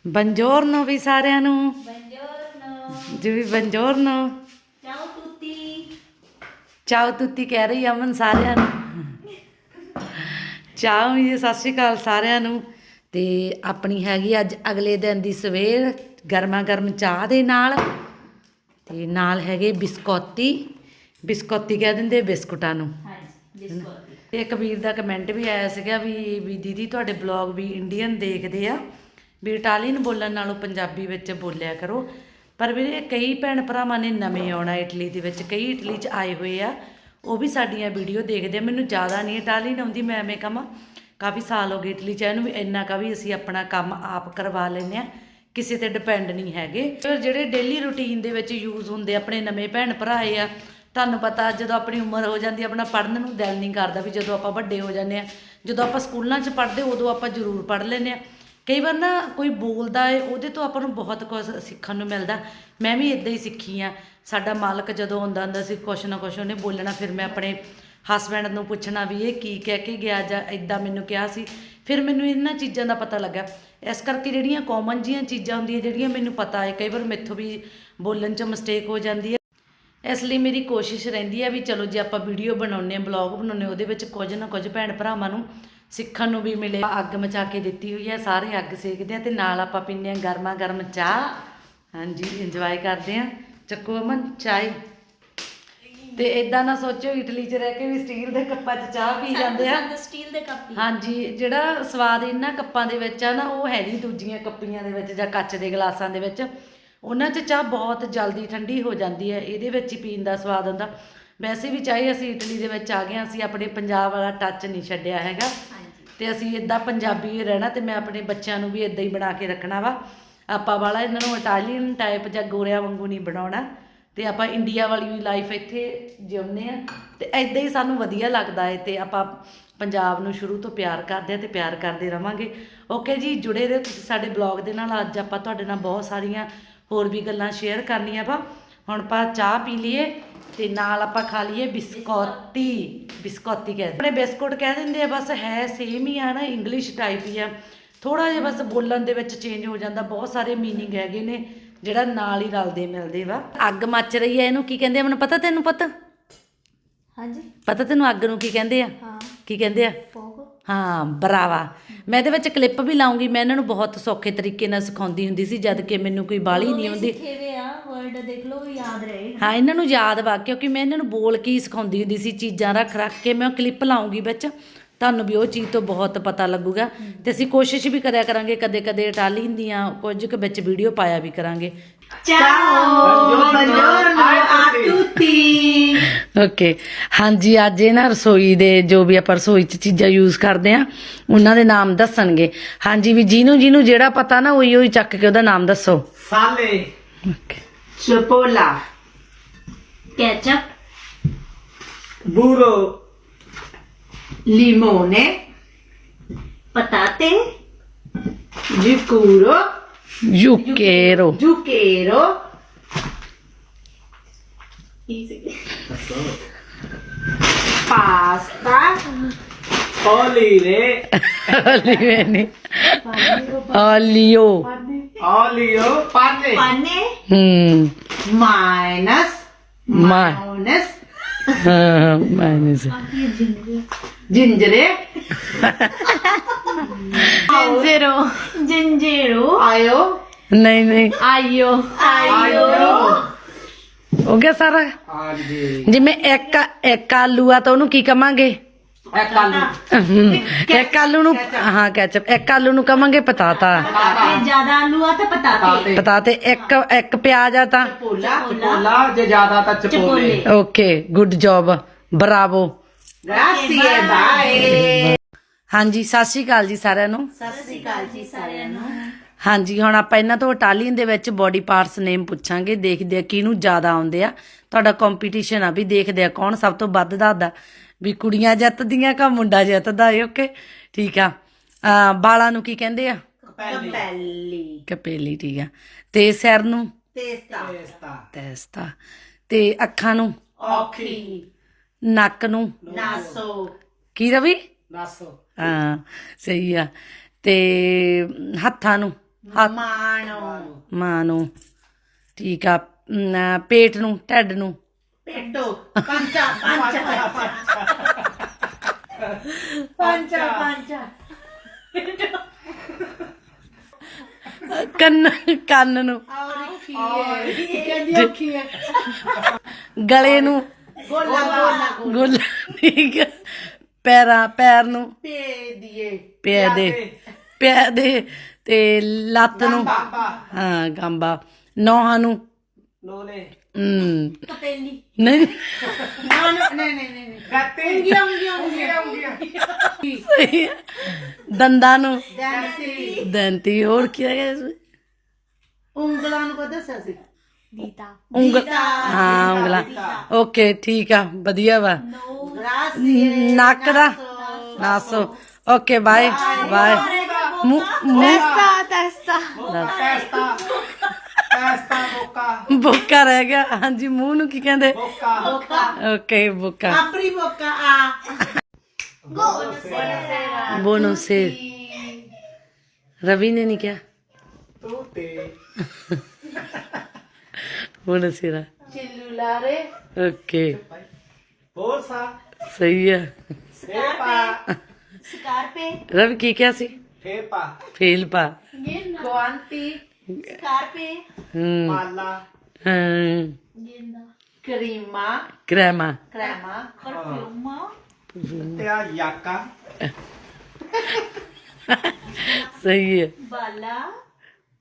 ਬੰਜੋਰਨੋ ਵੀ ਸਾਰਿਆਂ ਨੂੰ। ਬੰਜੋਰਨੋ ਜੀ ਵੀ ਬੰਜੋਰਨੋ ਚਾਓ ਤੁੱਤੀ। ਚਾਓ ਤੁੱਤੀ ਕਹਿ ਰਹੀ ਅਮਨ ਸਾਰਿਆਂ ਨੂੰ। ਚਾਓ ਵੀ ਸਤਿ ਸ਼੍ਰੀ ਅਕਾਲ ਸਾਰਿਆਂ ਨੂੰ। ਤੇ ਆਪਣੀ ਹੈਗੀ ਅੱਜ ਅਗਲੇ ਦਿਨ ਦੀ ਸਵੇਰ ਗਰਮਾ ਗਰਮ ਚਾਹ ਦੇ ਨਾਲ। ਤੇ ਨਾਲ ਹੈਗੇ ਬਿਸਕੋਤੀ। ਬਿਸਕੋਤੀ ਕਹਿ ਦਿੰਦੇ ਬਿਸਕੁਟਾਂ ਨੂੰ। ਹਾਂਜੀ ਬਿਸਕੁਟ ਤੇ ਕਬੀਰ ਦਾ ਕਮੈਂਟ ਵੀ ਆਇਆ ਸੀਗਾ ਵੀ ਵੀ ਦੀਦੀ ਤੁਹਾਡੇ ਬਲੌਗ ਵੀ ਇੰਡੀਅਨ ਦੇਖਦੇ ਆ। ਵੀ ਇਟਾਲੀਅਨ ਬੋਲਣ ਨਾਲੋਂ ਪੰਜਾਬੀ ਵਿੱਚ ਬੋਲਿਆ ਕਰੋ। ਪਰ ਵੀਰੇ, ਕਈ ਭੈਣ ਭਰਾਵਾਂ ਨੇ ਨਵੇਂ ਆਉਣਾ ਇਟਲੀ ਦੇ ਵਿੱਚ, ਕਈ ਇਟਲੀ 'ਚ ਆਏ ਹੋਏ ਆ, ਉਹ ਵੀ ਸਾਡੀਆਂ ਵੀਡੀਓ ਦੇਖਦੇ ਆ। ਮੈਨੂੰ ਜ਼ਿਆਦਾ ਨਹੀਂ ਇਟਾਲੀਅਨ ਆਉਂਦੀ, ਮੈਂ ਐਵੇਂ ਕਹਾਂ, ਕਾਫੀ ਸਾਲ ਹੋ ਗਏ ਇਟਲੀ 'ਚ ਇਹਨੂੰ ਵੀ ਇੰਨਾ ਕਾ ਵੀ ਅਸੀਂ ਆਪਣਾ ਕੰਮ ਆਪ ਕਰਵਾ ਲੈਂਦੇ ਆ, ਕਿਸੇ ਤੇ ਡਿਪੈਂਡ ਨਹੀਂ ਹੈਗੇ। ਤੇ ਜਿਹੜੇ ਡੇਲੀ ਰੁਟੀਨ ਦੇ ਵਿੱਚ ਯੂਜ਼ ਹੁੰਦੇ ਆਪਣੇ ਨਵੇਂ ਭੈਣ ਭਰਾ ਆਏ ਆ, ਤੁਹਾਨੂੰ ਪਤਾ ਜਦੋਂ ਆਪਣੀ ਉਮਰ ਹੋ ਜਾਂਦੀ ਆਪਣਾ ਪੜਨ ਨੂੰ ਦਿਲ ਨਹੀਂ ਕਰਦਾ ਵੀ ਜਦੋਂ ਆਪਾਂ ਵੱਡੇ ਹੋ ਜਾਂਦੇ ਆ, ਜਦੋਂ ਆਪਾਂ ਸਕੂਲਾਂ 'ਚ ਪੜ੍ਹਦੇ, ਉਦੋਂ ਆਪਾਂ ਜ਼ਰੂਰ ਪੜ੍ਹ ਲੈਂਦੇ ਆ। ਕਈ ਵਾਰ ਨਾ ਕੋਈ ਬੋਲਦਾ ਏ ਉਹਦੇ ਤੋਂ ਆਪਾਂ ਨੂੰ ਬਹੁਤ ਕੁਝ ਸਿੱਖਣ ਨੂੰ ਮਿਲਦਾ। ਮੈਂ ਵੀ ਇਦਾਂ ਹੀ ਸਿੱਖੀ ਆ। ਸਾਡਾ ਮਾਲਕ ਜਦੋਂ ਆਉਂਦਾ ਹੁੰਦਾ ਸੀ ਕੁਛ ਨਾ ਕੁਛ ਉਹਨੇ ਬੋਲਣਾ ਫਿਰ ਮੈਂ ਆਪਣੇ ਹਸਬੈਂਡ ਨੂੰ ਪੁੱਛਣਾ ਵੀ ਇਹ ਕੀ ਕਹਿ ਕੇ ਗਿਆ ਜਾਂ ਇਦਾਂ ਮੈਨੂੰ ਕਿਹਾ ਸੀ। ਫਿਰ ਮੈਨੂੰ ਇਹਨਾਂ ਚੀਜ਼ਾਂ ਦਾ ਪਤਾ ਲੱਗਾ ਇਸ ਕਰਕੇ ਜਿਹੜੀਆਂ ਕਾਮਨ ਜੀਆਂ ਚੀਜ਼ਾਂ ਹੁੰਦੀਆਂ ਜਿਹੜੀਆਂ ਮੈਨੂੰ ਪਤਾ ਹੈ ਕਈ ਵਾਰ ਮੈਥੋਂ ਵੀ ਬੋਲਣ 'ਚ ਮਿਸਟੇਕ ਹੋ ਜਾਂਦੀ ਹੈ ਇਸ ਲਈ ਮੇਰੀ ਕੋਸ਼ਿਸ਼ ਰਹਿੰਦੀ ਹੈ ਵੀ ਚਲੋ ਜੇ ਆਪਾਂ ਵੀਡੀਓ ਬਣਾਉਂਦੇ ਹਾਂ ਬਲੌਗ ਬਣਾਉਂਦੇ ਹਾਂ, ਉਹਦੇ ਵਿੱਚ ਕੁਝ ਨਾ ਕੁਝ ਭੈਣ ਭਰਾਵਾਂ ਨੂੰ ਸਿੱਖਣ ਨੂੰ ਵੀ ਮਿਲੇ ਅੱਗ ਮਚਾ ਕੇ ਦਿੱਤੀ ਹੋਈ ਹੈ ਸਾਰੇ ਅੱਗ ਸੇਕਦੇ ਆ ਤੇ ਨਾਲ ਆਪਾਂ ਪੀਂਦੇ ਹਾਂ ਗਰਮਾ ਗਰਮ ਚਾਹ। ਹਾਂਜੀ ਇੰਜੋਏ ਕਰਦੇ ਆ ਚੱਕੋ ਅਮਨ ਚਾਹ। ਤੇ ਇਦਾਂ ਨਾ ਸੋਚੋ ਇਟਲੀ 'ਚ ਰਹਿ ਕੇ ਵੀ ਸਟੀਲ ਦੇ ਕੱਪਾਂ 'ਚ ਚਾਹ ਪੀ ਜਾਂਦੇ ਆ। ਸਟੀਲ ਦੇ ਕੱਪ ਹੀ। ਹਾਂਜੀ ਜਿਹੜਾ ਸਵਾਦ ਇਹਨਾਂ ਕੱਪਾਂ ਦੇ ਵਿੱਚ ਆ ਨਾ ਉਹ ਹੈ ਨਹੀਂ ਦੂਜੀਆਂ ਕੱਪੀਆਂ ਦੇ ਵਿੱਚ ਜਾਂ ਕੱਚ ਦੇ ਗਲਾਸਾਂ ਦੇ ਵਿੱਚ। ਉਹਨਾਂ 'ਚ ਚਾਹ ਬਹੁਤ ਜਲਦੀ ਠੰਡੀ ਹੋ ਜਾਂਦੀ ਹੈ ਇਹਦੇ ਵਿੱਚ ਹੀ ਪੀਣ ਦਾ ਸਵਾਦ ਹੁੰਦਾ। ਵੈਸੇ ਵੀ ਚਾਹੇ ਅਸੀਂ ਇਟਲੀ ਦੇ ਵਿੱਚ ਆ ਗਏ ਅਸੀਂ ਆਪਣੇ ਪੰਜਾਬ ਵਾਲਾ ਟੱਚ ਨਹੀਂ ਛੱਡਿਆ ਹੈਗਾ। ਤੇ ਅਸੀਂ ਇਦਾਂ ਪੰਜਾਬੀ ਰਹਿਣਾ ਤੇ ਮੈਂ ਆਪਣੇ ਬੱਚਿਆਂ ਨੂੰ ਵੀ ਇਦਾਂ ਹੀ ਬਣਾ ਕੇ ਰੱਖਣਾ ਵਾ। ਆਪਾਂ ਵਾਲਾ ਇਹਨਾਂ ਨੂੰ ਇਟਾਲੀਅਨ ਟਾਈਪ ਜਾਂ ਗੋਰਿਆਂ ਵਾਂਗੂ ਨਹੀਂ ਬਣਾਉਣਾ ਤੇ ਆਪਾਂ ਇੰਡੀਆ ਵਾਲੀ ਵੀ ਲਾਈਫ ਇੱਥੇ ਜਿਉਂਦੇ ਆ ਤੇ ਇਦਾਂ ਹੀ ਸਾਨੂੰ ਵਧੀਆ ਲੱਗਦਾ ਹੈ ਤੇ ਆਪਾਂ ਪੰਜਾਬ ਨੂੰ ਸ਼ੁਰੂ ਤੋਂ ਪਿਆਰ ਕਰਦੇ ਆ ਤੇ ਪਿਆਰ ਕਰਦੇ ਰਵਾਂਗੇ। ਓਕੇ ਜੀ, ਜੁੜੇ ਰਹੋ ਤੁਸੀਂ ਸਾਡੇ ਬਲੌਗ ਦੇ ਨਾਲ। ਅੱਜ ਆਪਾਂ ਤੁਹਾਡੇ ਨਾਲ ਬਹੁਤ ਸਾਰੀਆਂ ਹੋਰ ਵੀ ਗੱਲਾਂ ਸ਼ੇਅਰ ਕਰਨੀਆਂ ਵਾ। ਹੁਣ ਆਪਾਂ ਚਾਹ ਪੀ ਲਈਏ ਤੇ ਨਾਲ ਆਪਾਂ ਖਾ ਲਈਏ ਬਿਸਕੋਤੀ ਬਿਸਕੋਤੀ ਕਹਿੰਦੇ ਆਪਣੇ ਬਿਸਕੁਟ ਕਹਿ ਦਿੰਦੇ ਆ ਬਸ ਹੈ ਸੇਮ ਹੀ ਆ ਨਾ ਇੰਗਲਿਸ਼ ਟਾਈਪ ਹੀ ਆ। ਥੋੜਾ ਜਿਹਾ ਬਸ ਬੋਲਣ ਦੇ ਵਿੱਚ ਚੇਂਜ ਹੋ ਜਾਂਦਾ ਬਹੁਤ ਸਾਰੇ ਮੀਨਿੰਗ ਹੈਗੇ ਨੇ ਜਿਹੜਾ ਨਾਲ ਹੀ ਰਲਦੇ ਮਿਲਦੇ ਵਾ। ਅੱਗ ਮੱਚ ਰਹੀ ਹੈ ਇਹਨੂੰ ਕੀ ਕਹਿੰਦੇ ਆ? ਮੈਨੂੰ ਪਤਾ ਤੈਨੂੰ ਪਤਾ? ਹਾਂਜੀ। ਪਤਾ ਤੈਨੂੰ ਅੱਗ ਨੂੰ ਕੀ ਕਹਿੰਦੇ ਆ? ਹਾਂ। ਕੀ ਕਹਿੰਦੇ ਆ? ਹਾਂ ਬਰਾਵਾ। ਮੈਂ ਇਹਦੇ ਵਿੱਚ ਕਲਿੱਪ ਵੀ ਲਾਉਂਗੀ। ਮੈਂ ਇਹਨਾਂ ਨੂੰ ਬਹੁਤ ਸੌਖੇ ਤਰੀਕੇ ਨਾਲ ਸਿਖਾਉਂਦੀ ਹੁੰਦੀ ਸੀ ਜਦ ਕਿ ਮੈਨੂੰ ਕੋਈ ਬਾਲੀ ਨਹੀਂ ਆਉਂਦੀ। ਸਿੱਖੇ ਵੇ ਆ ਵਰਡ ਦੇਖ ਲਓ ਯਾਦ ਰਹੇ। ਹਾਂ ਇਹਨਾਂ ਨੂੰ ਯਾਦ ਵਾ ਕਿਉਂਕਿ ਮੈਂ ਇਹਨਾਂ ਨੂੰ ਬੋਲ ਕੇ ਹੀ ਸਿਖਾਉਂਦੀ ਹੁੰਦੀ ਸੀ ਚੀਜ਼ਾਂ ਰੱਖ ਰੱਖ ਕੇ। ਮੈਂ ਕਲਿੱਪ ਲਾਉਂਗੀ ਵਿੱਚ। ਤੁਹਾਨੂੰ ਵੀ ਉਹ ਚੀਜ਼ ਤੋਂ ਬਹੁਤ ਪਤਾ ਲੱਗੂਗਾ। ਤੇ ਅਸੀਂ ਕੋਸ਼ਿਸ਼ ਵੀ ਕਰਿਆ ਕਰਾਂਗੇ ਕਦੇ ਕਦੇ ਇਟਾਲੀਅਨ ਦੀਆਂ ਕੁਝ ਕੁ ਵਿੱਚ ਵੀਡੀਓ ਪਾਇਆ ਵੀ ਕਰਾਂਗੇ। ਓਕੇ ਹਾਂਜੀ ਅੱਜ ਇਹ ਨਾ ਰਸੋਈ ਦੇ ਜੋ ਵੀ ਆਪਾਂ ਰਸੋਈ 'ਚ ਚੀਜ਼ਾਂ ਯੂਜ਼ ਕਰਦੇ ਆ ਉਹਨਾਂ ਦੇ ਨਾਮ ਦੱਸਣਗੇ। ਹਾਂਜੀ ਵੀ ਜਿਹਨੂੰ ਜਿਹਨੂੰ ਜਿਹੜਾ ਪਤਾ ਨਾ ਉਹੀ ਉਹੀ ਚੱਕ ਕੇ ਉਹਦਾ ਨਾਮ ਦੱਸੋ। sale, okay. cipolla, ketchup burro, limone, ਪਤਾਤੇ। zucchero, Yuquero. Yuquero. Pasta. Olire. Olivene. Olio. Olio. Pane. Pane. Hmm. Minus. Minus. ਹਾਂ ਮਾਇਨਸ ginger, ਜਿੰਜੇਰੋ। ਜਿੰਜੇਰੋ। aglio, ਨਹੀਂ ਨਹੀਂ। ਆਇਓ। aglio, ਹੋ ਗਿਆ ਸਾਰਾ? ਹਾਂਜੀ। ਜਿਵੇਂ ਇੱਕ ਇੱਕ ਆਲੂ ਆ ਤਾਂ ਉਹਨੂੰ ਕੀ ਕਵਾਂਗੇ? ਇੱਕ ਆਲੂ ਇੱਕ ਆਲੂ ਨੂੰ ਹਾਂ ਕੈਚਪ ਇੱਕ ਆਲੂ ਨੂੰ ਕਵਾਂਗੇ ਪਤਾਤਾ। ਤੇ ਜ਼ਿਆਦਾ ਆਲੂ ਆ ਤਾਂ ਪਤਾਤੇ। ਤਾਤੇ ਪਤਾਤੇ। ਇੱਕ ਇੱਕ ਪਿਆਜ਼ ਆ ਤਾਂ ਚਪੋਲਾ ਜੇ ਜ਼ਿਆਦਾ ਤਾਂ ਚਪੋਲੇ। Okay good job. Bravo. Grazie, bye. ਹਾਂਜੀ ਸਤਿ ਸ਼੍ਰੀ ਅਕਾਲ ਜੀ ਸਾਰਿਆਂ ਨੂੰ। ਸਤਿ ਸ੍ਰੀ ਅਕਾਲ ਜੀ ਸਾਰਿਆਂ ਨੂੰ। ਹਾਂਜੀ ਹੁਣ ਆਪਾਂ ਇਹਨਾਂ ਤੋਂ ਇਟਾਲੀਅਨ ਦੇ ਵਿੱਚ ਬੋਡੀ ਪਾਰਟਸ ਨੇਮ ਪੁੱਛਾਂਗੇ। ਦੇਖਦੇ ਆ ਕਿਹਨੂੰ ਜ਼ਿਆਦਾ ਆਉਂਦੇ ਆ। ਤੁਹਾਡਾ ਕੰਪੀਟੀਸ਼ਨ ਆ ਵੀ ਦੇਖਦੇ ਆ ਕੌਣ ਸਭ ਤੋਂ ਵੱਧ ਦੱਸਦਾ। ਵੀ ਕੁੜੀਆਂ ਜਿੱਤਦੀਆਂ ਕਾ ਮੁੰਡਾ ਜਿੱਤਦਾ ਏ ਓਕੇ? ਠੀਕ ਆ। ਅਹ ਬਾਲਾਂ ਨੂੰ ਕੀ ਕਹਿੰਦੇ ਆ? Capelli, ਕਪੇਲੀ। ਠੀਕ ਆ। ਤੇ ਸਿਰ ਨੂੰ? ਤੇਸਤਾ। ਤੈਸਤਾ। ਤੇ ਅੱਖਾਂ ਨੂੰ? occhi, ਨੱਕ ਨੂੰ? naso, ਕੀ ਰਵੀ? ਨਾਸੋ। ਹਾਂ ਸਹੀ ਆ। ਤੇ ਹੱਥਾਂ ਨੂੰ? ਹੱਥ mano, ਮਾਂ ਨੂੰ ਠੀਕ ਆ। ਅਮ, ਪੇਟ ਨੂੰ? ਢਿੱਡ ਨੂੰ? Petto, pancia, pancia, pancia, pancia, ਕੰਨ ਕੰਨ ਨੂੰ ਗਲੇ ਨੂੰ gola, gola, ਗੋਲ ਠੀਕ ਪੈਰਾਂ ਪੈਰ ਨੂੰ ਪੈਰ ਦੇ ਪੈਰ ਦੇ ਤੇ ਲੱਤ ਨੂੰ ਹਾਂ ਗੰਬਾ ਨੌਹਾਂ ਨੂੰ ਨੋਨੇ ਹਮ, ਕਪੇਲੀ। ਨਹੀਂ। no, no, no, no, no, no. ਗੱਤੇ। Unghia, unghia, unghia, ਉਂਗਲੀਆਂ ਸਹੀ ਆ। ਦੰਦਾਂ ਨੂੰ। denti, ਦੰਤੀ ਹੋਰ ਕੀ ਹੈਗਾ ਇਸ ਵਿੱਚ? ungla ਨੂੰ ਕਹਦਾ ਸੀ? ਦੀਤਾ। ਉਂਗਲ ਹਾਂ ਉਂਗਲਾਂ। ਓਕੇ ਠੀਕ ਆ ਵਧੀਆ ਵਾ। grazie, ਨੱਕ ਦਾ? ਨਾਸੋ। Okay bye bye. ਮੂੰਹ ਮੂੰਹ ਟੈਸਟਾ ਬੋਕਾ। ਬੋਕਾ ਰਹਿ ਗਿਆ। ਹਾਂਜੀ ਮੂੰਹ ਨੂੰ ਕੀ ਕਹਿੰਦੇ? ਬੋਕਾ। ਓਕੇ ਬੋਕਾ। ਆਪਣੀ ਬੋਕਾ ਆ। ਬੋਨੋ ਸੇ ਰਵੀ ਨੇ ਨਹੀਂ ਕਿਹਾ? ਤੂੰ ਤੇ ਬੋਨੋ ਸੇਰਾ ਚਿਲੂਲਾਰੇ ਓਕੇ। ਬੋਸਾ ਸਹੀ ਹੈ। ਫੇਰ ਪਾ ਸਕਾਰਪੇ। ਰਵੀ ਕੀ ਕਿਹਾ ਸੀ? ਫੇਰ ਪਾ ਫੇਲ ਪਾ ਕੁਆਂਟੀ ਸਕਾਰਪੇ ਹੂੰ ਪਾਲਾ ਹਾਂ ਕਰੀਮਾ ਕ੍ਰੈਮਾ ਕ੍ਰੈਮਾ ਪਰਫਿਊਮਾ ਤੇ ਆ ਯਾਕਾ ਸਹੀ ਹੈ ਬਾਲਾ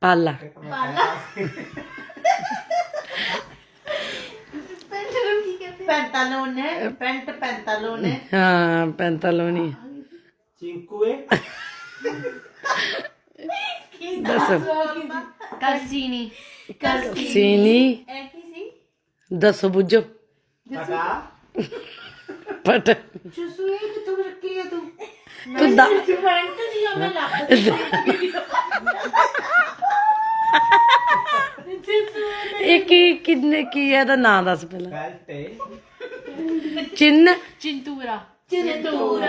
ਪਾਲਾ ਪੈਂਟਾਲੋਨੇ ਪੈਂਟ ਪੈਂਟਾਲੋਨੇ ਹਾਂ ਪੈਂਤਾਲੋਨੀ ਚਿੰਕੂਏ ਦੱਸੋ ਸੀ ਦੱਸੋ ਬੁੱਝੋ। ਪਟਾ। ਪਟ ਚੁਸੂਏ ਕਿ ਤੂੰ ਰੱਖੀ ਹੈ ਤੂੰ। ਤੂੰ ਦਾ ਪੈਂਟ ਦੀ ਉਹਨੇ ਲੱਭ ਇਹ ਕੀ ਕਿੰਨੇ ਕੀ ਹੈ ਇਹਦਾ ਨਾਂ ਦੱਸ ਪਹਿਲਾਂ। ਬੈਲਟੇ ਚਿੰਨ। ਚਿੰਤੂਰਾ ਚਿੰਤੂ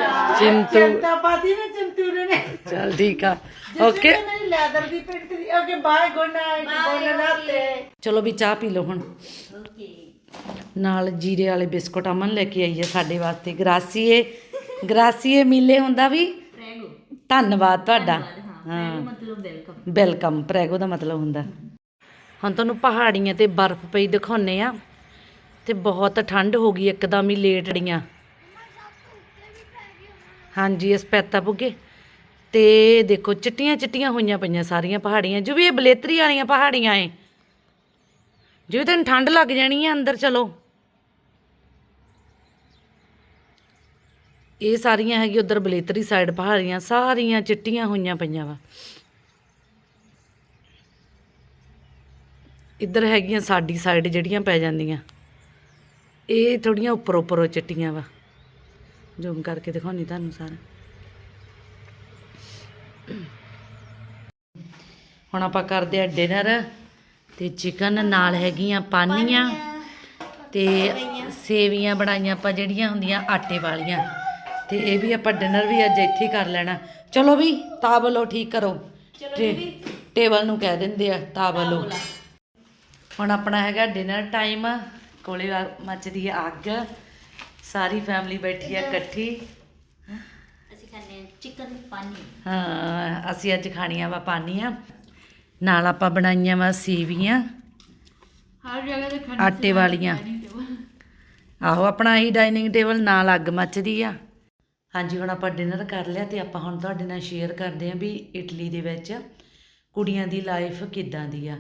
ਚੰਤਾ ਪਾਤੀ ਨਾ ਚੰਤੂਰੇ ਨੇ। ਚਲ ਠੀਕ ਆ। ਓਕੇ ਮੇਰੀ ਲੈਦਰ ਦੀ ਪੈਂਟ ਦੀ ਓਕੇ ਬਾਏ ਗੁੱਡ ਨਾਈਟ ਬੋਲਣਾ ਤੇ ਚਲੋ ਵੀ ਚਾਹ ਪੀ ਲਓ ਹੁਣ। ਨਾਲ ਜੀਰੇ ਵਾਲੇ ਬਿਸਕੁਟ ਅਮਨ ਲੈ ਕੇ ਆਈ ਹੈ ਸਾਡੇ ਵਾਸਤੇ। ਗਰਾਸੀਏ ਗਰਾਸੀਏ ਮਿਲੇ ਹੁੰਦਾ ਵੀ? ਧੰਨਵਾਦ ਤੁਹਾਡਾ। ਹਾਂ ਮਤਲਬ ਵੈਲਕਮ ਵੈਲਕਮ ਪ੍ਰੈਗੋ ਦਾ ਮਤਲਬ ਹੁੰਦਾ। ਹੁਣ ਤੁਹਾਨੂੰ ਪਹਾੜੀਆਂ ਤੇ ਬਰਫ਼ ਪਈ ਦਿਖਾਉਨੇ ਆ ਤੇ ਬਹੁਤ ਠੰਡ ਹੋ ਗਈ ਇੱਕਦਮ ਹੀ ਲੇਟ ੜੀਆਂ ਹਾਂਜੀ ਅਸਪੈਤਾ ਪੁੱਗੇ। ਤੇ ਦੇਖੋ, ਚਿੱਟੀਆਂ ਚਿੱਟੀਆਂ ਹੋਈਆਂ ਪਈਆਂ ਸਾਰੀਆਂ ਪਹਾੜੀਆਂ। ਜੋ ਵੀ ਇਹ ਬਲੇਤਰੀ ਵਾਲੀਆਂ ਪਹਾੜੀਆਂ ਏ। ਜਿਵੇਂ ਤੈਨੂੰ ਠੰਡ ਲੱਗ ਜਾਣੀ ਹੈ ਅੰਦਰ, ਚਲੋ। ਇਹ ਸਾਰੀਆਂ ਹੈਗੀ ਉਧਰ ਬਲੇਤਰੀ ਸਾਈਡ ਪਹਾੜੀਆਂ, ਸਾਰੀਆਂ ਚਿੱਟੀਆਂ ਹੋਈਆਂ ਪਈਆਂ ਵਾ। ਇੱਧਰ ਹੈਗੀਆਂ ਸਾਡੀ ਸਾਈਡ ਜਿਹੜੀਆਂ ਪੈ ਜਾਂਦੀਆਂ। ਇਹ ਥੋੜੀਆਂ ਉੱਪਰ ਉੱਪਰੋਂ ਚਿੱਟੀਆਂ ਵਾ। ਜ਼ੂਮ ਕਰਕੇ ਦਿਖਾਉਣੀ ਤੁਹਾਨੂੰ ਸਾਰਾ। ਹੁਣ ਆਪਾਂ ਕਰਦੇ ਆ ਡਿਨਰ ਤੇ ਚਿਕਨ ਨਾਲ ਹੈਗੀਆਂ ਪਾਨੀਆਂ ਤੇ ਸੇਵੀਆਂ ਬਣਾਈਆਂ ਆਪਾਂ ਜਿਹੜੀਆਂ ਹੁੰਦੀਆਂ ਆਟੇ ਵਾਲੀਆਂ। ਤੇ ਇਹ ਵੀ ਆਪਾਂ ਡਿਨਰ ਵੀ ਅੱਜ ਇੱਥੇ ਹੀ ਕਰ ਲੈਣਾ। ਚਲੋ ਵੀ ਤਾਬਲੋ ਠੀਕ ਕਰੋ। ਟੇਬਲ ਨੂੰ ਕਹਿ ਦਿੰਦੇ ਆ ਤਾਬਲੋ ਹੁਣ ਆਪਣਾ ਹੈਗਾ ਡਿਨਰ ਟਾਈਮ ਕੋਲੇ ਮੱਚਦੀ ਆ ਅੱਗ। ਸਾਰੀ ਫੈਮਿਲੀ ਬੈਠੀ ਆ ਇਕੱਠੀ। ਅਸੀਂ ਹਾਂ ਚਿਕਨ ਪਾਣੀ ਹਾਂ ਅਸੀਂ ਅੱਜ ਖਾਣੀਆਂ ਵਾ ਪਾਨੀਆਂ। ਨਾਲ ਆਪਾਂ ਬਣਾਈਆਂ ਵਾ ਸੇਵੀਆਂ। ਹਰ ਜਗ੍ਹਾ ਤੇ ਖਾਣੇ ਆਟੇ ਵਾਲੀਆਂ। ਆਹੋ ਆਪਣਾ ਇਹੀ ਡਾਈਨਿੰਗ ਟੇਬਲ ਨਾਲ ਅੱਗ ਮੱਚਦੀ ਆ। ਹਾਂਜੀ ਹੁਣ ਆਪਾਂ ਡਿਨਰ ਕਰ ਲਿਆ ਤੇ ਆਪਾਂ ਹੁਣ ਤੁਹਾਡੇ ਨਾਲ ਸ਼ੇਅਰ ਕਰਦੇ ਆਂ ਵੀ ਇਟਲੀ ਦੇ ਵਿੱਚ ਕੁੜੀਆਂ ਦੀ ਲਾਈਫ ਕਿੱਦਾਂ ਦੀ ਆ।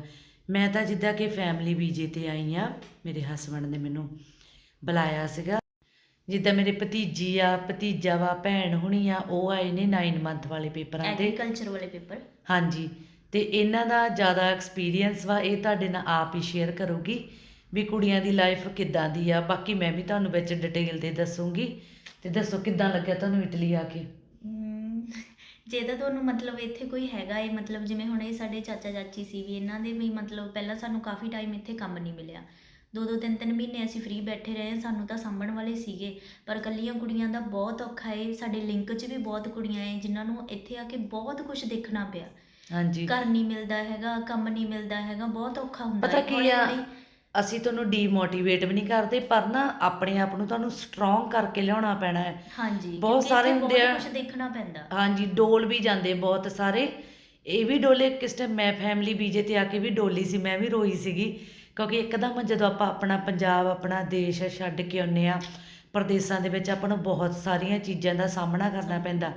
ਮੈਂ ਤਾਂ ਜਿੱਦਾਂ ਕਿ ਫੈਮਿਲੀ ਵੀਜੇ ਤੇ ਆਈ ਆ ਮੇਰੇ ਹਸਬੰਡ ਨੇ ਮੈਨੂੰ ਬੁਲਾਇਆ ਸੀਗਾ। ਜਿੱਦਾਂ ਮੇਰੇ ਭਤੀਜੀ ਆ ਭਤੀਜਾ ਵਾ ਭੈਣ ਹੁਣੀ ਆ ਉਹ ਆਏ ਨੇ 9 ਮੰਥ ਵਾਲੇ ਪੇਪਰਾਂ ਤੇ ਐਗਰੀਕਲਚਰ ਵਾਲੇ ਪੇਪਰ ਹਾਂਜੀ। ਤੇ ਇਹਨਾਂ ਦਾ ਜ਼ਿਆਦਾ ਐਕਸਪੀਰੀਅੰਸ ਵਾ ਇਹ ਤੁਹਾਡੇ ਨਾਲ ਆਪ ਹੀ ਸ਼ੇਅਰ ਕਰੂਗੀ ਵੀ ਕੁੜੀਆਂ ਦੀ ਲਾਈਫ ਕਿੱਦਾਂ ਦੀ ਆ। ਬਾਕੀ ਮੈਂ ਵੀ ਤੁਹਾਨੂੰ ਵਿੱਚ ਡਿਟੇਲ ਦੇ ਦੱਸੂਗੀ। ਤੇ ਦੱਸੋ ਕਿੱਦਾਂ ਲੱਗਿਆ ਤੁਹਾਨੂੰ ਇਟਲੀ ਆ ਕੇ? ਜੇ ਤਾਂ ਤੁਹਾਨੂੰ ਮਤਲਬ ਇੱਥੇ ਕੋਈ ਹੈਗਾ ਏ ਮਤਲਬ ਜਿਵੇਂ ਹੁਣ ਇਹ ਸਾਡੇ ਚਾਚਾ ਚਾਚੀ ਸੀ ਵੀ ਇਹਨਾਂ ਦੇ ਵੀ ਮਤਲਬ ਪਹਿਲਾਂ ਸਾਨੂੰ ਕਾਫੀ ਟਾਈਮ ਇੱਥੇ ਕੰਮ ਨਹੀਂ ਮਿਲਿਆ। ਦੋ ਦੋ ਤਿੰਨ ਤਿੰਨ ਮਹੀਨੇ ਅਸੀਂ ਫ੍ਰੀ ਬੈਠੇ ਰਹੇ ਸਾਨੂੰ ਤਾਂ ਸਾਂਭਣ ਵਾਲੇ ਸੀਗੇ। ਪਰ ਕੱਲੀਆਂ ਕੁੜੀਆਂ ਦਾ ਬਹੁਤ ਔਖਾ ਏ ਸਾਡੇ ਲਿੰਕ 'ਚ ਵੀ ਬਹੁਤ ਕੁੜੀਆਂ ਏ ਜਿਨ੍ਹਾਂ ਨੂੰ ਇੱਥੇ ਆ ਕੇ ਬਹੁਤ ਕੁਝ ਦੇਖਣਾ ਪਿਆ। ਹਾਂਜੀ। ਘਰ ਨਹੀਂ ਮਿਲਦਾ ਹੈਗਾ ਕੰਮ ਨਹੀਂ ਮਿਲਦਾ ਹੈਗਾ ਬਹੁਤ ਔਖਾ ਹੁੰਦਾ ਪਤਾ। ਕੀ ਆ? ਅਸੀਂ ਤੁਹਾਨੂੰ ਡੀਮੋਟੀਵੇਟ ਵੀ ਨਹੀਂ ਕਰਦੇ ਪਰ ਨਾ ਆਪਣੇ ਆਪ ਨੂੰ ਤੁਹਾਨੂੰ ਸਟਰੋਂਗ ਕਰਕੇ ਲਿਆਉਣਾ ਪੈਣਾ ਹੈ ਹਾਂਜੀ ਬਹੁਤ ਸਾਰੇ ਹੁੰਦੇ ਆ। ਕੁਝ ਦੇਖਣਾ ਪੈਂਦਾ। ਹਾਂਜੀ ਡੋਲ ਵੀ ਜਾਂਦੇ ਬਹੁਤ ਸਾਰੇ। ਇਹ ਵੀ ਡੋਲੇ ਕਿਸ ਟਾਈਮ ਮੈਂ ਫੈਮਿਲੀ ਵੀਜੇ ਤੇ ਆ ਕੇ ਵੀ ਡੋਲੀ ਸੀ ਮੈਂ ਵੀ ਰੋਈ ਸੀਗੀ। ਕਿਉਂਕਿ ਇੱਕਦਮ ਜਦੋਂ ਆਪਾਂ ਆਪਣਾ ਪੰਜਾਬ ਆਪਣਾ ਦੇਸ਼ ਛੱਡ ਕੇ ਆਉਂਦੇ ਆ ਪ੍ਰਦੇਸ਼ਾਂ ਦੇ ਵਿੱਚ ਆਪਾਂ ਨੂੰ ਬਹੁਤ ਸਾਰੀਆਂ ਚੀਜ਼ਾਂ ਦਾ ਸਾਹਮਣਾ ਕਰਨਾ ਪੈਂਦਾ।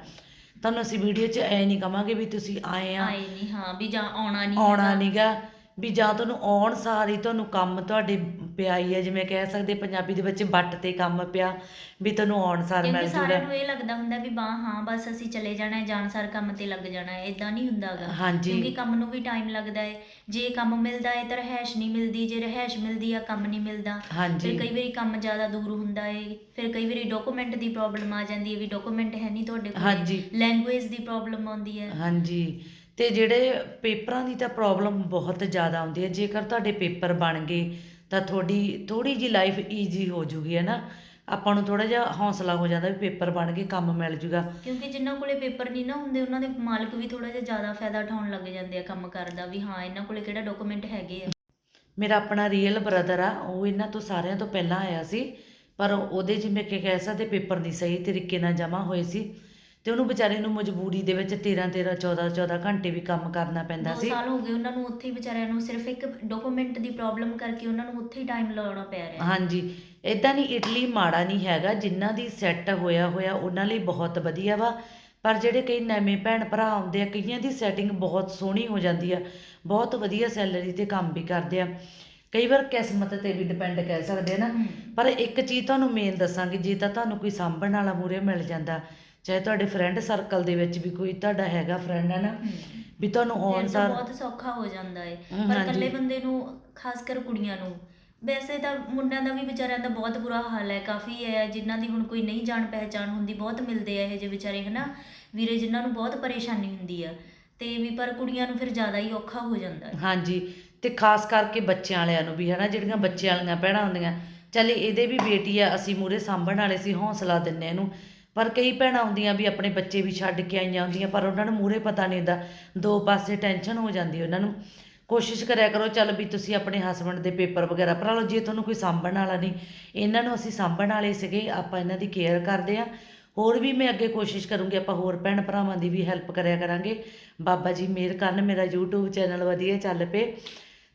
ਤੁਹਾਨੂੰ ਅਸੀਂ ਵੀਡੀਓ 'ਚ ਐ ਨਹੀਂ ਕਵਾਂਗੇ ਵੀ ਤੁਸੀਂ ਆਏ ਆ। ਆਏ ਨਹੀਂ ਹਾਂ ਵੀ ਜਾਂ ਆਉਣਾ ਨਹੀਂ ਆਉਣਾ ਹੈਗਾ। ਨਹੀਂਗਾ ਵੀ ਜਾਂ ਤੁਹਾਨੂੰ ਆਉਣ ਸਾਰ ਤੁਹਾਨੂੰ ਕੰਮ ਤੁਹਾਡੇ ਪਿਆ ਹੈ ਜਿਵੇਂ ਕਹਿ ਸਕਦੇ ਪੰਜਾਬੀ ਦੇ ਵਿੱਚ ਬੱਟ ਤੇ ਕੰਮ ਪਿਆ ਵੀ ਤੁਹਾਨੂੰ ਆਉਣ ਸਾਰ ਮਿਲ ਕਿਉਂਕਿ ਸਾਰਿਆਂ ਨੂੰ ਇਹ ਲੱਗਦਾ ਹੁੰਦਾ ਵੀ ਬਾ ਹਾਂ ਬਸ ਅਸੀਂ ਚਲੇ ਜਾਣਾ ਹੈ ਜਾਣ ਸਾਰ ਕੰਮ ਤੇ ਲੱਗ ਜਾਣਾ ਹੈ ਇਦਾਂ ਨਹੀਂ ਹੁੰਦਾਗਾ ਕਿਉਂਕਿ ਕੰਮ ਨੂੰ ਵੀ ਟਾਈਮ ਲੱਗਦਾ ਹੈ। ਜੇ ਕੰਮ ਮਿਲਦਾ ਹੈ ਤਾਂ ਰਹਿائش ਨਹੀਂ ਮਿਲਦੀ ਜੇ ਰਹਿائش ਮਿਲਦੀ ਆ ਕੰਮ ਨਹੀਂ ਮਿਲਦਾ। ਫਿਰ ਕਈ ਵਾਰੀ ਕੰਮ ਜ਼ਿਆਦਾ ਦੂਰ ਹੁੰਦਾ ਹੈ ਫਿਰ ਕਈ ਵਾਰੀ ਡਾਕੂਮੈਂਟ ਦੀ ਪ੍ਰੋਬਲਮ ਆ ਜਾਂਦੀ ਹੈ ਵੀ ਡਾਕੂਮੈਂਟ ਹੈ ਨਹੀਂ ਤੁਹਾਡੇ ਕੋਲ। ਲੈਂਗੁਏਜ ਦੀ ਪ੍ਰੋਬਲਮ ਆਉਂਦੀ ਹੈ। ਹਾਂਜੀ। ਤੇ ਜਿਹੜੇ ਪੇਪਰਾਂ ਦੀ ਤਾਂ ਪ੍ਰੋਬਲਮ ਬਹੁਤ ਜ਼ਿਆਦਾ ਆਉਂਦੀ ਹੈ। ਜੇਕਰ ਤੁਹਾਡੇ ਪੇਪਰ ਬਣ ਗਏ ਤਾਂ ਤੁਹਾਡੀ ਥੋੜੀ ਜੀ ਲਾਈਫ ਈਜ਼ੀ ਹੋ ਜੂਗੀ ਹੈ ਨਾ? ਆਪਾਂ ਨੂੰ ਥੋੜਾ ਜਿਹਾ ਹੌਸਲਾ ਹੋ ਜਾਂਦਾ ਵੀ ਪੇਪਰ ਬਣ ਗਏ ਕੰਮ ਮਿਲ ਜੂਗਾ। ਕਿਉਂਕਿ ਜਿਨ੍ਹਾਂ ਕੋਲੇ ਪੇਪਰ ਨਹੀਂ ਨਾ ਹੁੰਦੇ ਉਹਨਾਂ ਦੇ ਮਾਲਕ ਵੀ ਥੋੜਾ ਜਿਹਾ ਜ਼ਿਆਦਾ ਫਾਇਦਾ ਉਠਾਉਣ ਲੱਗ ਜਾਂਦੇ ਆ ਕੰਮ ਕਰਦਾ ਵੀ ਹਾਂ ਇਹਨਾਂ ਕੋਲੇ ਕਿਹੜਾ ਡਾਕੂਮੈਂਟ ਹੈਗੇ ਆ। ਮੇਰਾ ਆਪਣਾ ਰੀਅਲ ਬ੍ਰਦਰ ਆ ਉਹ ਇਹਨਾਂ ਤੋਂ ਸਾਰਿਆਂ ਤੋਂ ਪਹਿਲਾਂ ਆਇਆ ਸੀ ਪਰ ਉਹਦੇ ਜਿਵੇਂ ਕਿ ਕਹਿ ਸਕਦੇ ਪੇਪਰ ਨਹੀਂ ਸਹੀ ਤਰੀਕੇ ਨਾਲ ਜਮ੍ਹਾਂ ਹੋਏ ਸੀ। ਤੇ ਉਹਨੂੰ ਵਿਚਾਰੇ ਨੂੰ ਮਜਬੂਰੀ ਦੇ ਵਿੱਚ 13 13 14 14 ਘੰਟੇ ਵੀ ਕੰਮ ਕਰਨਾ ਪੈਂਦਾ ਸੀ। ਸਾਲ ਹੋ ਗਏ ਉਹਨਾਂ ਨੂੰ ਉੱਥੇ ਹੀ ਵਿਚਾਰਿਆਂ ਨੂੰ ਸਿਰਫ ਇੱਕ ਡਾਕੂਮੈਂਟ ਦੀ ਪ੍ਰੋਬਲਮ ਕਰਕੇ ਉਹਨਾਂ ਨੂੰ ਉੱਥੇ ਹੀ ਟਾਈਮ ਲਾਉਣਾ ਪੈ ਰਿਹਾ। ਹਾਂਜੀ ਇਦਾਂ ਨਹੀਂ ਇਟਲੀ ਮਾੜਾ ਨਹੀਂ ਹੈਗਾ ਜਿਨ੍ਹਾਂ ਦੀ ਸੈੱਟ ਹੋਇਆ ਹੋਇਆ ਉਹਨਾਂ ਲਈ ਬਹੁਤ ਵਧੀਆ ਵਾ। ਪਰ ਜਿਹੜੇ ਕਈ ਨਵੇਂ ਭੈਣ ਭਰਾ ਆਉਂਦੇ ਆ ਕਈਆਂ ਦੀ ਸੈਟਿੰਗ ਬਹੁਤ ਸੋਹਣੀ ਹੋ ਜਾਂਦੀ ਆ ਬਹੁਤ ਵਧੀਆ ਸੈਲਰੀ ਤੇ ਕੰਮ ਵੀ ਕਰਦੇ ਆ। ਕਈ ਵਾਰ ਕਿਸਮਤ ਤੇ ਵੀ ਡਿਪੈਂਡ ਕਹਿ ਸਕਦੇ ਆ ਨਾ। ਪਰ ਇੱਕ ਚੀਜ਼ ਤੁਹਾਨੂੰ ਮੇਨ ਦੱਸਾਂਗੀ ਜੇ ਤਾਂ ਤੁਹਾਨੂੰ ਕੋਈ ਸਾਂਭਣ ਵਾਲਾ ਮੂਰੇ ਮਿਲ ਜਾਂਦਾ ਚਾਹੇ ਤੁਹਾਡੇ ਫਰੈਂਡ ਸਰਕਲ ਦੇ ਵਿੱਚ ਵੀ ਕੋਈ ਤੁਹਾਡਾ ਹੈਗਾ ਫਰੈਂਡ ਹੈ ਨਾ ਵੀ ਤੁਹਾਨੂੰ ਆਉਣ ਸਾਰ ਬਹੁਤ ਸੌਖਾ ਹੋ ਜਾਂਦਾ ਹੈ ਹਮ, ਪਰ। ਇਕੱਲੇ ਬੰਦੇ ਨੂੰ ਖਾਸ ਕਰ ਕੁੜੀਆਂ ਨੂੰ ਵੈਸੇ ਤਾਂ ਮੁੰਡਿਆਂ ਦਾ ਵੀ ਵਿਚਾਰਿਆਂ ਦਾ ਬਹੁਤ ਬੁਰਾ ਹਾਲ ਹੈ ਕਾਫੀ ਹੈ ਜਿਨ੍ਹਾਂ ਦੀ ਹੁਣ ਕੋਈ ਨਹੀਂ ਜਾਣ ਪਹਿਚਾਣ ਹੁੰਦੀ ਬਹੁਤ ਮਿਲਦੇ ਆ ਇਹ ਜਿਹੇ ਵਿਚਾਰੇ ਹਨਾ। ਵੀਰੇ ਜਿਨ੍ਹਾਂ ਨੂੰ ਬਹੁਤ ਪਰੇਸ਼ਾਨੀ ਹੁੰਦੀ ਆ ਤੇ ਵੀ ਪਰ ਕੁੜੀਆਂ ਨੂੰ ਫਿਰ ਜ਼ਿਆਦਾ ਹੀ ਔਖਾ ਹੋ ਜਾਂਦਾ ਹੈ ਹਾਂਜੀ ਤੇ ਖਾਸ ਕਰਕੇ ਬੱਚਿਆਂ ਵਾਲਿਆਂ ਨੂੰ ਵੀ ਹਨਾ ਜਿਹੜੀਆਂ ਬੱਚਿਆਂ ਵਾਲੀਆਂ ਭੈਣਾਂ ਹੁੰਦੀਆਂ ਚੱਲ ਇਹਦੇ ਵੀ ਬੇਟੀ ਆ ਅਸੀਂ ਮੂਰੇ ਸਾਂਭਣ ਵਾਲੇ ਸੀ ਹੌਸਲਾ ਦਿੰਨੇ ਇਹਨੂੰ। ਪਰ ਕਈ ਭੈਣਾਂ ਹੁੰਦੀਆਂ ਵੀ ਆਪਣੇ ਬੱਚੇ ਵੀ ਛੱਡ ਕੇ ਆਈਆਂ ਹੁੰਦੀਆਂ, ਪਰ ਉਹਨਾਂ ਨੂੰ ਮੂਹਰੇ ਪਤਾ ਨਹੀਂ ਹੁੰਦਾ। ਦੋ ਪਾਸੇ ਟੈਨਸ਼ਨ ਹੋ ਜਾਂਦੀ ਉਹਨਾਂ ਨੂੰ। ਕੋਸ਼ਿਸ਼ ਕਰਿਆ ਕਰੋ, ਚੱਲ ਵੀ ਤੁਸੀਂ ਆਪਣੇ ਹਸਬੰਡ ਦੇ ਪੇਪਰ ਵਗੈਰਾ ਭਰਾ ਲਓ, ਜੇ ਤੁਹਾਨੂੰ ਕੋਈ ਸਾਂਭਣ ਵਾਲਾ ਨਹੀਂ। ਇਹਨਾਂ ਨੂੰ ਅਸੀਂ ਸਾਂਭਣ ਵਾਲੇ ਸੀਗੇ, ਆਪਾਂ ਇਹਨਾਂ ਦੀ ਕੇਅਰ ਕਰਦੇ ਆ ਹੋਰ ਵੀ ਮੈਂ ਅੱਗੇ ਕੋਸ਼ਿਸ਼ ਕਰੂੰਗੀ, ਆਪਾਂ ਹੋਰ ਭੈਣ ਭਰਾਵਾਂ ਦੀ ਵੀ ਹੈਲਪ ਕਰਿਆ ਕਰਾਂਗੇ। ਬਾਬਾ ਜੀ ਮਿਹਰ ਕਰਨ, ਮੇਰਾ YouTube ਚੈਨਲ ਵਧੀਆ ਚੱਲ ਪਏ।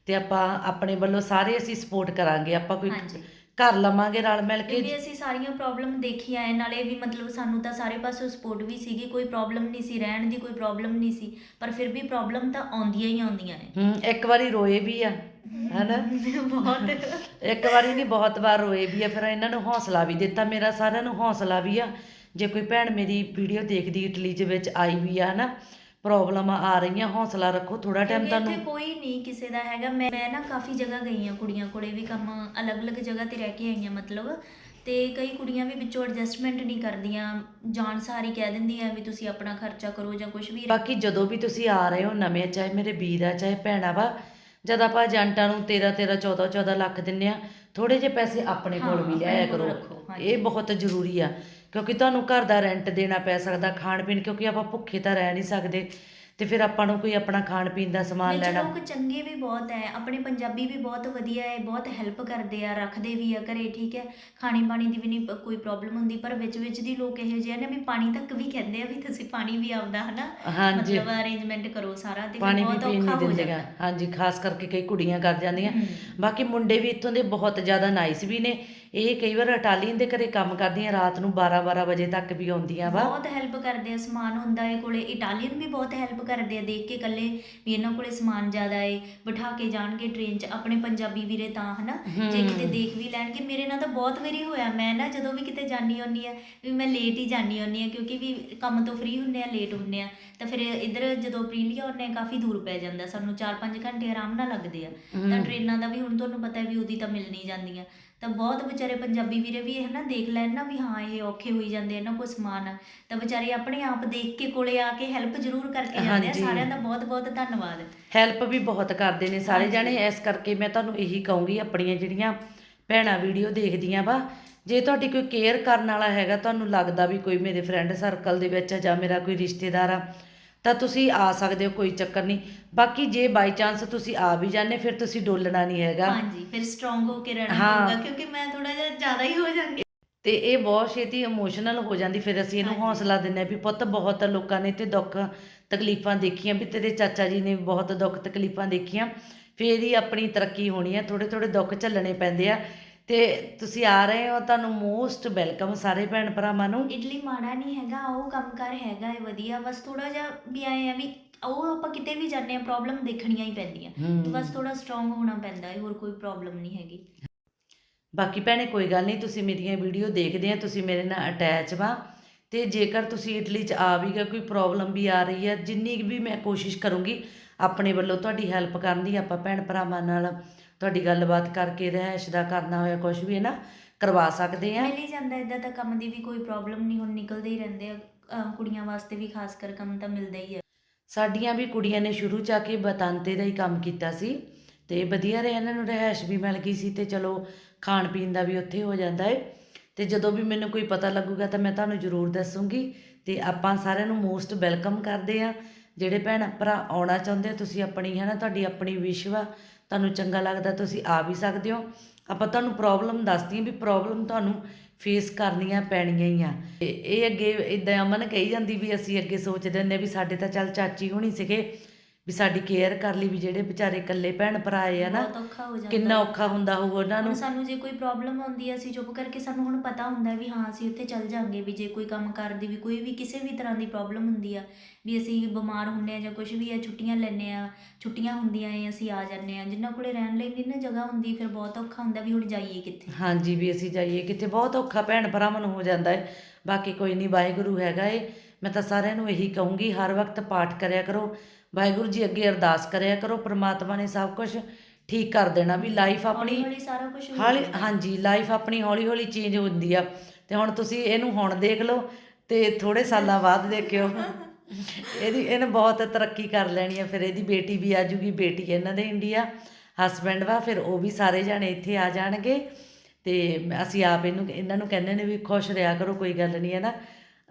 ਤੇ ਆਪਾਂ ਆਪਣੇ ਵੱਲੋਂ ਸਾਰੇ ਅਸੀਂ ਸਪੋਰਟ ਕਰਾਂਗੇ। ਆਪਾਂ ਕੋਈ ਘਰ ਲਵਾਂਗੇ ਰਲ ਮਿਲ ਕੇ। ਕਿਉਂਕਿ ਅਸੀਂ ਸਾਰੀਆਂ ਪ੍ਰੋਬਲਮ ਦੇਖੀਆਂ ਐ ਨਾਲੇ ਵੀ ਮਤਲਬ ਸਾਨੂੰ ਤਾਂ ਸਾਰੇ ਪਾਸੋਂ ਸਪੋਰਟ ਵੀ ਸੀਗੀ ਕੋਈ ਪ੍ਰੋਬਲਮ ਨਹੀਂ ਸੀ ਰਹਿਣ ਦੀ ਕੋਈ ਪ੍ਰੋਬਲਮ ਨਹੀਂ ਸੀ ਪਰ ਫਿਰ ਵੀ ਪ੍ਰੋਬਲਮ ਤਾਂ ਆਉਂਦੀਆਂ ਹੀ ਆਉਂਦੀਆਂ ਨੇ। ਹੂੰ ਇੱਕ ਵਾਰੀ ਰੋਏ ਵੀ ਆ ਹਨਾ? ਬਹੁਤ। ਇੱਕ ਵਾਰੀ ਨਹੀਂ ਬਹੁਤ ਵਾਰ ਰੋਏ ਵੀ ਆ ਫਿਰ ਇਹਨਾਂ ਨੂੰ ਹੌਸਲਾ ਵੀ ਦਿੱਤਾ ਮੇਰਾ ਸਾਰਿਆਂ ਨੂੰ ਹੌਸਲਾ ਵੀ ਆ। ਜੇ ਕੋਈ ਭੈਣ ਮੇਰੀ ਵੀਡੀਓ ਦੇਖਦੀ ਇਟਲੀ ਦੇ ਵਿੱਚ ਆਈ ਵੀ ਆ ਹਨਾ? ਪ੍ਰੋਬਲਮ ਆ ਰਹੀਆਂ ਹੌਸਲਾ ਰੱਖੋ ਥੋੜਾ ਟਾਈਮ ਕਿਉਂਕਿ ਤੁਹਾਨੂੰ ਇੱਥੇ ਕੋਈ ਨਹੀਂ ਕਿਸੇ ਦਾ ਹੈਗਾ। ਮੈਂ ਮੈਂ ਨਾ ਕਾਫੀ ਜਗ੍ਹਾ ਗਈ ਹਾਂ ਕੁੜੀਆਂ ਕੋਲੇ ਵੀ ਕੰਮ ਅਲੱਗ-ਅਲੱਗ ਜਗ੍ਹਾ ਤੇ ਰਹਿ ਕੇ ਆਈਆਂ ਮਤਲਬ। ਤੇ ਕਈ ਕੁੜੀਆਂ ਵੀ ਵਿੱਚੋਂ ਐਡਜਸਟਮੈਂਟ ਨਹੀਂ ਕਰਦੀਆਂ ਜਾਣ ਸਾਰੀ ਕਹਿ ਦਿੰਦੀਆਂ ਵੀ ਤੁਸੀਂ ਆਪਣਾ ਖਰਚਾ ਕਰੋ ਜਾਂ ਕੁਝ ਵੀ। ਬਾਕੀ ਜਦੋਂ ਵੀ ਤੁਸੀਂ ਆ ਰਹੇ ਹੋ ਨਵੇਂ ਚਾਹੇ ਮੇਰੇ ਵੀਰ ਆ ਚਾਹੇ ਭੈਣਾ ਵਾ ਜਦ ਆਪਾਂ ਏਜੰਟਾਂ ਨੂੰ 13 13 14 14 ਲੱਖ ਦਿੰਨੇ ਆ ਥੋੜੇ ਜਿਹੇ ਪੈਸੇ ਆਪਣੇ ਕੋਲ ਵੀ ਲਿਆਇਆ ਕਰੋ। ਇਹ ਬਹੁਤ ਜ਼ਰੂਰੀ ਆ। ਕਿਉਂਕਿ ਤੁਹਾਨੂੰ ਘਰ ਦਾ ਰੈਂਟ ਦੇਣਾ ਪੈ ਸਕਦਾ ਖਾਣ ਪੀਣ ਕਿਉਂਕਿ ਆਪਾਂ ਭੁੱਖੇ ਤਾਂ ਰਹਿ ਨਹੀਂ ਸਕਦੇ। ਤੇ ਫਿਰ ਆਪਾਂ ਨੂੰ ਕੋਈ ਆਪਣਾ ਖਾਣ ਪੀਣ ਦਾ ਸਮਾਨ ਵਿੱਚ ਲੈਣਾ। ਲੋਕ ਚੰਗੇ ਵੀ ਬਹੁਤ ਹੈ ਆਪਣੇ ਪੰਜਾਬੀ ਵੀ ਬਹੁਤ ਵਧੀਆ ਹੈ ਬਹੁਤ ਹੈਲਪ ਕਰਦੇ ਆ ਰੱਖਦੇ ਵੀ ਆ ਘਰੇ ਠੀਕ ਹੈ ਖਾਣੀ ਪਾਣੀ ਦੀ ਵੀ ਨਹੀਂ ਪ- ਕੋਈ ਪ੍ਰੋਬਲਮ ਹੁੰਦੀ ਪਰ ਵਿੱਚ ਵਿੱਚ ਦੀ ਲੋਕ ਇਹੋ ਜਿਹੇ ਨੇ ਵੀ ਪਾਣੀ ਤੱਕ ਵੀ ਕਹਿੰਦੇ ਆ ਵੀ ਤੁਸੀਂ ਪਾਣੀ ਵੀ ਆਪਦਾ ਹਨਾ ਹਾਂਜੀ। ਮਤਲਬ ਅਰੇਂਜਮੈਂਟ ਕਰੋ ਸਾਰਾ ਤੇ ਫਿਰ ਪਾਣੀ ਵੀ ਬਹੁਤ ਪੀਣ ਔਖਾ ਨਹੀਂ ਹੋ ਦਿੰਦੇ ਜਾਂਦਾ। ਹਾਂਜੀ ਖਾਸ ਕਰਕੇ ਕਈ ਕੁੜੀਆਂ ਕਰ ਜਾਂਦੀਆਂ। ਹਮ। ਬਾਕੀ ਮੁੰਡੇ ਵੀ ਇੱਥੋਂ ਦੇ ਬਹੁਤ ਜ਼ਿਆਦਾ ਨਾਈਸ ਵੀ ਨੇ। ਇਹ ਕਈ ਵਾਰ ਇਟਾਲੀਅਨ ਦੇ ਘਰੇ ਕੰਮ ਕਰਦੀਆਂ ਰਾਤ ਨੂੰ 12 12 ਵਜੇ ਤੱਕ ਵੀ ਆਉਂਦੀਆਂ ਵਾ। ਬਹੁਤ ਹੈਲਪ ਕਰਦੇ ਆ ਸਮਾਨ ਹੁੰਦਾ ਹੈ ਕੋਲੇ। ਇਟਾਲੀਅਨ ਵੀ ਬਹੁਤ ਹੈਲਪ ਕਰਦੇ ਆ ਦੇਖ ਕੇ ਕੱਲੇ ਵੀ ਇਹਨਾਂ ਕੋਲੇ ਸਮਾਨ ਜ਼ਿਆਦਾ ਏ। ਬਿਠਾ ਕੇ ਜਾਣਗੇ ਟ੍ਰੇਨ 'ਚ ਆਪਣੇ ਪੰਜਾਬੀ ਵੀਰੇ ਤਾਂ ਹਨਾ? ਜੇ ਕਿਤੇ ਦੇਖ ਵੀ ਲੈਣਗੇ ਮੇਰੇ ਨਾਲ ਤਾਂ ਬਹੁਤ ਵਾਰੀ ਹੋਇਆ। ਮੈਂ ਨਾ ਜਦੋਂ ਵੀ ਕਿਤੇ ਜਾਣੀ ਹੁੰਨੀ ਆ ਵੀ ਮੈਂ ਲੇਟ ਹੀ ਜਾਣੀ ਹੁੰਨੀ ਆ ਕਿਉਂਕਿ ਵੀ ਕੰਮ ਤੋਂ ਫ੍ਰੀ ਹੁੰਨੇ ਆ ਲੇਟ ਹੁੰਨੇ ਆ। ਤਾਂ ਫਿਰ ਇੱਧਰ ਜਦੋਂ ਪ੍ਰੀਲੀਆ ਹੁੰਨੇ ਆ ਕਾਫੀ ਦੂਰ ਪੈ ਜਾਂਦਾ ਸਾਨੂੰ 4-5 ਘੰਟੇ ਆਰਾਮ ਨਾਲ ਲੱਗਦੇ ਆ। ਤਾਂ ਟ੍ਰੇਨਾਂ ਦਾ ਵੀ ਹੁਣ ਤੁਹਾਨੂੰ ਪਤਾ ਹੈ ਵੀ ਉਹਦੀ ਤਾਂ ਮਿਲ ਨਹੀਂ ਜਾਂਦੀਆਂ। ਤਾਂ ਬਹੁਤ ਵਿਚਾਰੇ ਪੰਜਾਬੀ ਵੀਰੇ ਵੀ ਇਹ ਨਾ ਦੇਖ ਲੈਣ ਨਾ ਵੀ ਹਾਂ ਇਹ ਔਖੇ ਹੋਈ ਜਾਂਦੇ ਇਹਨਾਂ ਕੋਲ ਸਮਾਨ। ਆ ਤਾਂ ਵਿਚਾਰੇ ਆਪਣੇ ਆਪ ਦੇਖ ਕੇ ਕੋਲੇ ਆ ਕੇ ਹੈਲਪ ਜ਼ਰੂਰ ਕਰਕੇ ਜਾਂਦੇ ਆ। ਹਾਂਜੀ। ਸਾਰਿਆਂ ਦਾ ਬਹੁਤ ਬਹੁਤ ਧੰਨਵਾਦ। ਹੈਲਪ ਵੀ ਬਹੁਤ ਕਰਦੇ ਨੇ ਸਾਰੇ ਜਾਣੇ। ਇਸ ਕਰਕੇ ਮੈਂ ਤੁਹਾਨੂੰ ਇਹੀ ਕਹੂੰਗੀ ਆਪਣੀਆਂ ਜਿਹੜੀਆਂ ਭੈਣਾਂ ਵੀਡੀਓ ਦੇਖਦੀਆਂ ਵਾ ਜੇ ਤੁਹਾਡੀ ਕੋਈ ਕੇਅਰ ਕਰਨ ਵਾਲਾ ਹੈਗਾ ਤੁਹਾਨੂੰ ਲੱਗਦਾ ਵੀ ਕੋਈ ਮੇਰੇ ਫਰੈਂਡ ਸਰਕਲ ਦੇ ਵਿੱਚ ਆ ਜਾਂ ਮੇਰਾ ਕੋਈ ਰਿਸ਼ਤੇਦਾਰ ਆ ਤਾਂ ਤੁਸੀਂ ਆ ਸਕਦੇ ਹੋ ਕੋਈ ਚੱਕਰ ਨਹੀਂ। ਬਾਕੀ ਜੇ ਬਾਈ ਚਾਂਸ ਤੁਸੀਂ ਆ ਵੀ ਜਾਂਦੇ ਫਿਰ ਤੁਸੀਂ ਡੋਲਣਾ ਨਹੀਂ ਹੈਗਾ। ਹਾਂਜੀ ਫਿਰ ਸਟਰੋਂਗ ਹੋ ਕੇ ਰਹਿਣਾ ਹਾਂ। ਕਿਉਂਕਿ ਮੈਂ ਥੋੜਾ ਜਿਹਾ ਜ਼ਿਆਦਾ ਹੀ ਹੋ ਜਾਂਦੀ ਤੇ ਇਹ ਬਹੁਤ ਛੇਤੀ ਇਮੋਸ਼ਨਲ ਹੋ ਜਾਂਦੀ ਫਿਰ ਅਸੀਂ ਇਹਨੂੰ ਹਾਂਜੀ। ਹੌਸਲਾ ਹਾਂ ਵੀ ਪੁੱਤ ਬਹੁਤ ਲੋਕਾਂ ਨੇ ਤੇ ਦੁੱਖ ਤਕਲੀਫਾਂ ਦੇਖੀਆਂ ਵੀ ਤੇਰੇ ਚਾਚਾ ਜੀ ਨੇ ਵੀ ਬਹੁਤ ਦੁੱਖ ਤਕਲੀਫਾਂ ਦੇਖੀਆਂ। ਫੇਰ ਹੀ ਆਪਣੀ ਤਰੱਕੀ ਹੋਣੀ ਹੈ ਥੋੜੇ ਥੋੜੇ ਦੁੱਖ ਝੱਲਣੇ ਪੈਂਦੇ ਆ। ਤੇ ਤੁਸੀਂ ਆ ਰਹੇ ਹੋ ਤੁਹਾਨੂੰ ਮੋਸਟ ਵੈਲਕਮ ਸਾਰੇ ਭੈਣ ਭਰਾਵਾਂ ਨੂੰ। ਇਡਲੀ ਮਾੜਾ ਨਹੀਂ ਹੈਗਾ ਉਹ ਕੰਮਕਾਰ ਹੈਗਾ ਹੈ ਵਧੀਆ। ਬਸ ਥੋੜਾ ਜਿਹਾ ਵੀ ਆਏ ਆ ਵੀ ਉਹ ਆਪਾਂ ਕਿਤੇ ਵੀ ਜਾਂਦੇ ਆ ਪ੍ਰੋਬਲਮ ਦੇਖਣੀਆਂ ਹੀ ਪੈਂਦੀਆਂ। ਬਸ ਥੋੜਾ ਸਟਰੋਂਗ ਹੋਣਾ ਪੈਂਦਾ ਹੈ ਹੋਰ ਕੋਈ ਪ੍ਰੋਬਲਮ ਨਹੀਂ ਹੈਗੀ। ਬਾਕੀ ਭੈਣੇ ਕੋਈ ਗੱਲ ਨਹੀਂ ਤੁਸੀਂ ਮੇਰੀਆਂ ਵੀਡੀਓ ਦੇਖਦੇ ਆ ਤੁਸੀਂ ਮੇਰੇ ਨਾਲ ਅਟੈਚ ਵਾ। ਤੇ ਜੇਕਰ ਤੁਸੀਂ ਇਟਲੀ 'ਚ ਆ ਵੀ ਗਏ ਕੋਈ ਪ੍ਰੋਬਲਮ ਵੀ ਆ ਰਹੀ ਹੈ ਜਿੰਨੀ ਵੀ ਮੈਂ ਕੋਸ਼ਿਸ਼ ਕਰੂੰਗੀ ਆਪਣੇ ਵੱਲੋਂ ਤੁਹਾਡੀ ਹੈਲਪ ਕਰਨ ਦੀ ਆਪਾਂ ਭੈਣ ਭਰਾਵਾਂ ਨਾਲ ਤੁਹਾਡੀ ਗੱਲਬਾਤ ਕਰਕੇ ਰਹਿਸ਼ ਦਾ ਕਰਨਾ ਹੋਇਆ ਕੁਝ ਵੀ ਹੈ ਨਾ ਕਰਵਾ ਸਕਦੇ ਆ ਮਿਲ ਹੀ ਜਾਂਦਾ ਇਦਾਂ ਤਾਂ ਕੰਮ ਦੀ ਵੀ ਕੋਈ ਪ੍ਰੋਬਲਮ ਨਹੀਂ ਹੁਣ ਨਿਕਲਦੇ ਹੀ ਰਹਿੰਦੇ ਆ। ਕੁੜੀਆਂ ਵਾਸਤੇ ਵੀ ਖਾਸ ਕਰ ਕੰਮ ਤਾਂ ਮਿਲਦਾ ਹੀ ਹੈ ਸਾਡੀਆਂ ਵੀ ਕੁੜੀਆਂ ਨੇ ਸ਼ੁਰੂ ਚ ਆ ਕੇ ਬਤਾਂਤੇ ਦਾ ਹੀ ਕੰਮ ਕੀਤਾ ਸੀ ਤੇ ਵਧੀਆ ਰਿਹਾ ਇਹਨਾਂ ਨੂੰ ਰਹਿائش ਵੀ ਮਿਲ ਗਈ ਸੀ ਤੇ ਚਲੋ ਖਾਣ ਪੀਣ ਦਾ ਵੀ ਉੱਥੇ ਹੋ ਜਾਂਦਾ ਏ। ਤੇ ਜਦੋਂ ਵੀ ਮੈਨੂੰ ਕੋਈ ਪਤਾ ਲੱਗੂਗਾ ਤਾਂ ਮੈਂ ਤੁਹਾਨੂੰ ਜ਼ਰੂਰ ਦੱਸੂੰਗੀ ਤੇ ਆਪਾਂ ਸਾਰਿਆਂ ਨੂੰ ਮੋਸਟ ਵੈਲਕਮ ਕਰਦੇ ਆ ਜਿਹੜੇ ਭੈਣ ਭਰਾ ਆਉਣਾ ਚਾਹੁੰਦੇ ਤੁਸੀਂ ਆਪਣੀ ਹੈ ਨਾ ਤੁਹਾਡੀ ਆਪਣੀ ਵਿਸ਼ਵਾ ਤੁਹਾਨੂੰ ਚੰਗਾ ਲੱਗਦਾ ਤੁਸੀਂ ਆ ਵੀ ਸਕਦੇ ਹੋ। ਆਪਾਂ ਤੁਹਾਨੂੰ ਪ੍ਰੋਬਲਮ ਦੱਸਦੀ ਹਾਂ ਵੀ ਪ੍ਰੋਬਲਮ ਤੁਹਾਨੂੰ ਫੇਸ ਕਰਨੀਆਂ ਪੈਣੀਆਂ ਹੀ ਆ। ਇਹ ਅੱਗੇ ਇਦਾਂ ਅਮਨ ਕਹੀ ਜਾਂਦੀ ਵੀ ਅਸੀਂ ਅੱਗੇ ਸੋਚਦੇ ਹੁੰਦੇ ਵੀ ਸਾਡੇ ਤਾਂ ਚੱਲ ਚਾਚੀ ਹੋਣੀ ਸੀਗੇ। ਵੀ ਸਾਡੀ ਕੇਅਰ ਕਰ ਲਈ ਵੀ ਜਿਹੜੇ ਵਿਚਾਰੇ ਇਕੱਲੇ ਭੈਣ ਭਰਾ ਆਏ ਆ ਨਾ ਬਹੁਤ ਔਖਾ ਹੋ ਜਾਂਦਾ। ਕਿੰਨਾ ਔਖਾ ਹੁੰਦਾ ਹੋਊ ਉਹਨਾਂ ਨੂੰ। ਸਾਨੂੰ ਜੇ ਕੋਈ ਪ੍ਰੋਬਲਮ ਆਉਂਦੀ ਹੈ ਅਸੀਂ ਚੁੱਪ ਕਰਕੇ ਸਾਨੂੰ ਹੁਣ ਪਤਾ ਹੁੰਦਾ ਵੀ ਹਾਂ ਅਸੀਂ ਉੱਥੇ ਚੱਲ ਜਾਾਂਗੇ ਵੀ ਜੇ ਕੋਈ ਕੰਮ ਕਰਦੀ ਵੀ ਕੋਈ ਵੀ ਕਿਸੇ ਵੀ ਤਰ੍ਹਾਂ ਦੀ ਪ੍ਰੋਬਲਮ ਹੁੰਦੀ ਆ ਵੀ ਅਸੀਂ ਬਿਮਾਰ ਹੁੰਨੇ ਆ ਜਾਂ ਕੁਝ ਵੀ ਆ ਛੁੱਟੀਆਂ ਲੈਂਦੇ ਆ ਛੁੱਟੀਆਂ ਹੁੰਦੀਆਂ ਏ ਅਸੀਂ ਆ ਜਾਂਦੇ ਆ। ਜਿਨ੍ਹਾਂ ਕੋਲੇ ਰਹਿਣ ਲਈ ਨਹੀਂ ਨਾ ਜਗ੍ਹਾ ਹੁੰਦੀ ਫਿਰ ਬਹੁਤ ਔਖਾ ਹੁੰਦਾ ਵੀ ਹੁਣ ਜਾਈਏ ਕਿੱਥੇ। ਹਾਂਜੀ ਵੀ ਅਸੀਂ ਜਾਈਏ ਕਿਤੇ ਬਹੁਤ ਔਖਾ ਭੈਣ ਭਰਾਵਾਂ ਨੂੰ ਹੋ ਜਾਂਦਾ ਹੈ ਬਾਕੀ ਕੋਈ ਨਹੀਂ ਵਾਹਿਗੁਰੂ ਹੈਗਾ ਏ। ਮੈਂ ਤਾਂ ਸਾਰਿਆਂ ਨੂੰ ਇਹੀ ਕਹੂੰਗੀ ਹਰ ਵਕਤ ਪਾਠ ਕਰਿਆ ਕਰੋ। ਵਾਹਿਗੁਰੂ ਜੀ ਅੱਗੇ ਅਰਦਾਸ ਕਰਿਆ ਕਰੋ ਪ੍ਰਮਾਤਮਾ ਨੇ ਸਭ ਕੁਝ ਠੀਕ ਕਰ ਦੇਣਾ ਵੀ ਲਾਈਫ ਆਪਣੀ ਹੌਲੀ ਸਾਰਾ ਕੁਝ ਹਾਲੀ ਹਾਂਜੀ ਲਾਈਫ ਆਪਣੀ ਹੌਲੀ ਹੌਲੀ ਚੇਂਜ ਹੁੰਦੀ ਆ। ਤੇ ਹੁਣ ਤੁਸੀਂ ਇਹਨੂੰ ਹੁਣ ਦੇਖ ਲਓ ਤੇ ਥੋੜੇ ਸਾਲਾਂ ਬਾਅਦ ਦੇਖਿਓ। ਇਹਦੀ ਇਹਨੇ ਬਹੁਤ ਤਰੱਕੀ ਕਰ ਲੈਣੀ ਆ ਫਿਰ ਇਹਦੀ ਬੇਟੀ ਵੀ ਆ ਜੂਗੀ ਬੇਟੀ ਇਹਨਾਂ ਦੇ ਇੰਡੀਆ ਹਸਬੈਂਡ ਵਾ ਫਿਰ ਉਹ ਵੀ ਸਾਰੇ ਜਾਣੇ ਇੱਥੇ ਆ ਜਾਣਗੇ। ਤੇ ਅਸੀਂ ਆਪ ਇਹਨੂੰ ਇਹਨਾਂ ਨੂੰ ਕਹਿੰਦੇ ਨੇ ਵੀ ਖੁਸ਼ ਰਿਹਾ ਕਰੋ ਕੋਈ ਗੱਲ ਨਹੀਂ ਹੈ ਨਾ।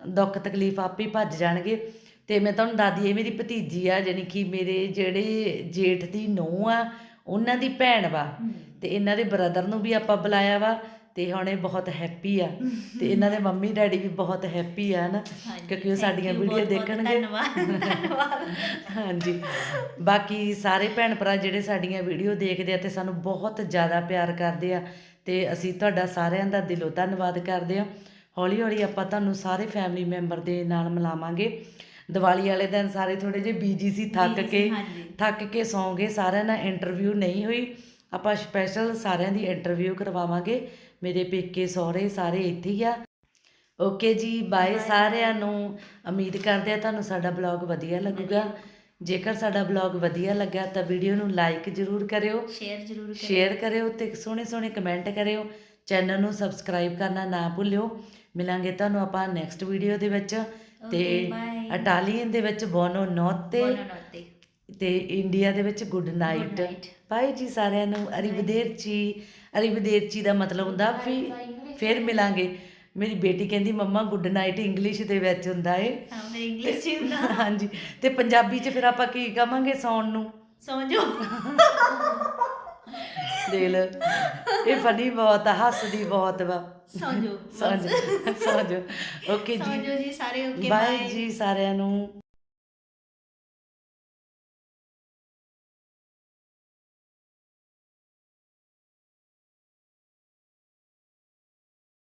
ਦੁੱਖ ਤਕਲੀਫ ਆਪੇ ਹੀ ਭੱਜ ਜਾਣਗੇ। ਤੇ ਮੈਂ ਤੁਹਾਨੂੰ ਦੱਸਦੀ ਇਹ ਮੇਰੀ ਭਤੀਜੀ ਆ ਜਾਣੀ ਕਿ ਮੇਰੇ ਜਿਹੜੇ ਜੇਠ ਦੀ ਨੂੰਹ ਆ ਉਹਨਾਂ ਦੀ ਭੈਣ ਵਾ। ਤੇ ਇਹਨਾਂ ਦੇ ਬ੍ਰਦਰ ਨੂੰ ਵੀ ਆਪਾਂ ਬੁਲਾਇਆ ਵਾ ਤੇ ਹੁਣ ਇਹ ਬਹੁਤ ਹੈਪੀ ਆ। ਤੇ ਇਹਨਾਂ ਦੇ ਮੰਮੀ ਡੈਡੀ ਵੀ ਬਹੁਤ ਹੈਪੀ ਆ ਨਾ ਕਿਉਂਕਿ ਉਹ ਸਾਡੀਆਂ ਵੀਡੀਓ ਦੇਖਣਗੇ। ਹਾਂਜੀ। ਬਾਕੀ ਸਾਰੇ ਭੈਣ ਭਰਾ ਜਿਹੜੇ ਸਾਡੀਆਂ ਵੀਡੀਓ ਦੇਖਦੇ ਆ ਤੇ ਸਾਨੂੰ ਬਹੁਤ ਜ਼ਿਆਦਾ ਪਿਆਰ ਕਰਦੇ ਆ ਤੇ ਅਸੀਂ ਤੁਹਾਡਾ ਸਾਰਿਆਂ ਦਾ ਦਿਲੋਂ ਧੰਨਵਾਦ ਕਰਦੇ ਆ। ਹੌਲੀ ਹੌਲੀ ਆਪਾਂ ਤੁਹਾਨੂੰ ਸਾਰੇ ਫੈਮਿਲੀ ਮੈਂਬਰ ਦੇ ਨਾਲ ਮਿਲਾਵਾਂਗੇ। ਦੀਵਾਲੀ ਵਾਲੇ ਦਿਨ ਸਾਰੇ ਥੋੜੇ ਜਿਹੇ ਬੀਜੀ ਸੀ ਥੱਕ Busy ਸੀ, ਕੇ। ਹਾਂਜੀ। ਥੱਕ ਕੇ ਸੌਂ ਗਏ ਸਾਰਿਆਂ ਨਾਲ ਇੰਟਰਵਿਊ ਨਹੀਂ ਹੋਈ। ਆਪਾਂ ਸਪੈਸ਼ਲ ਸਾਰਿਆਂ ਦੀ ਇੰਟਰਵਿਊ ਕਰਵਾਵਾਂਗੇ। ਮੇਰੇ ਪੇਕੇ ਸਹੁਰੇ ਸਾਰੇ ਇੱਥੇ ਹੀ ਆ। ਓਕੇ ਜੀ ਬਾਏ ਸਾਰਿਆਂ ਨੂੰ। ਉਮੀਦ ਕਰਦੇ ਆ ਤੁਹਾਨੂੰ ਸਾਡਾ ਬਲੌਗ ਵਧੀਆ ਲੱਗੂਗਾ। ਜੇਕਰ ਸਾਡਾ ਬਲੌਗ ਵਧੀਆ ਲੱਗਾ ਤਾਂ ਵੀਡੀਓ ਨੂੰ ਲਾਈਕ ਜ਼ਰੂਰ ਕਰਿਓ। ਸ਼ੇਅਰ ਜ਼ਰੂਰ ਕਰਿਓ। ਸ਼ੇਅਰ ਕਰਿਓ ਤੇ ਸੋਹਣੇ ਸੋਹਣੇ ਕਮੈਂਟ ਕਰਿਓ। ਚੈਨਲ ਨੂੰ ਸਬਸਕ੍ਰਾਈਬ ਕਰਨਾ ਨਾ ਭੁੱਲਿਓ। ਮਿਲਾਂਗੇ ਤੁਹਾਨੂੰ ਆਪਾਂ ਨੈਕਸਟ ਵੀਡੀਓ ਦੇ ਵਿੱਚ। ਤੇ. ਇਟਾਲੀਅਨ ਦੇ ਵਿੱਚ ਬੋਨੋ ਨੋਤੇ. ਤੇ ਇੰਡੀਆ ਦੇ ਵਿੱਚ ਗੁੱਡ ਨਾਈਟ. ਬਾਏ ਜੀ ਸਾਰਿਆਂ ਨੂੰ। ਅਰੀਵਦੇਰਚੀ ਅਰੀਵਦੇਰਚੀ ਦਾ ਮਤਲਬ ਹੁੰਦਾ ਵੀ ਫਿਰ ਮਿਲਾਂਗੇ। ਮੇਰੀ ਬੇਟੀ ਕਹਿੰਦੀ ਮੰਮਾ ਗੁੱਡ ਨਾਈਟ ਇੰਗਲਿਸ਼ ਦੇ ਵਿੱਚ ਹੁੰਦਾ ਏ। ਹਾਂ ਮੇਰੇ ਇੰਗਲਿਸ਼ ਚ ਹੁੰਦਾ। ਹਾਂਜੀ। ਤੇ ਪੰਜਾਬੀ 'ਚ ਫਿਰ ਆਪਾਂ ਕੀ ਕਵਾਂਗੇ ਸੌਣ ਨੂੰ? ਸਮਝੋ ਦੇਖ ਲੈ ਇਹ ਫਨੀ ਬਹੁਤ ਆ ਹੱਸਦੀ ਬਹੁਤ ਵਾ। ਸਮਝ ਸਮਝ ਓਕੇ ਜੀ। ਸਮਝੋ ਜੀ ਸਾਰੇ ਓਕੇ ਬਾਏ। ਜੀ ਸਾਰਿਆਂ ਨੂੰ।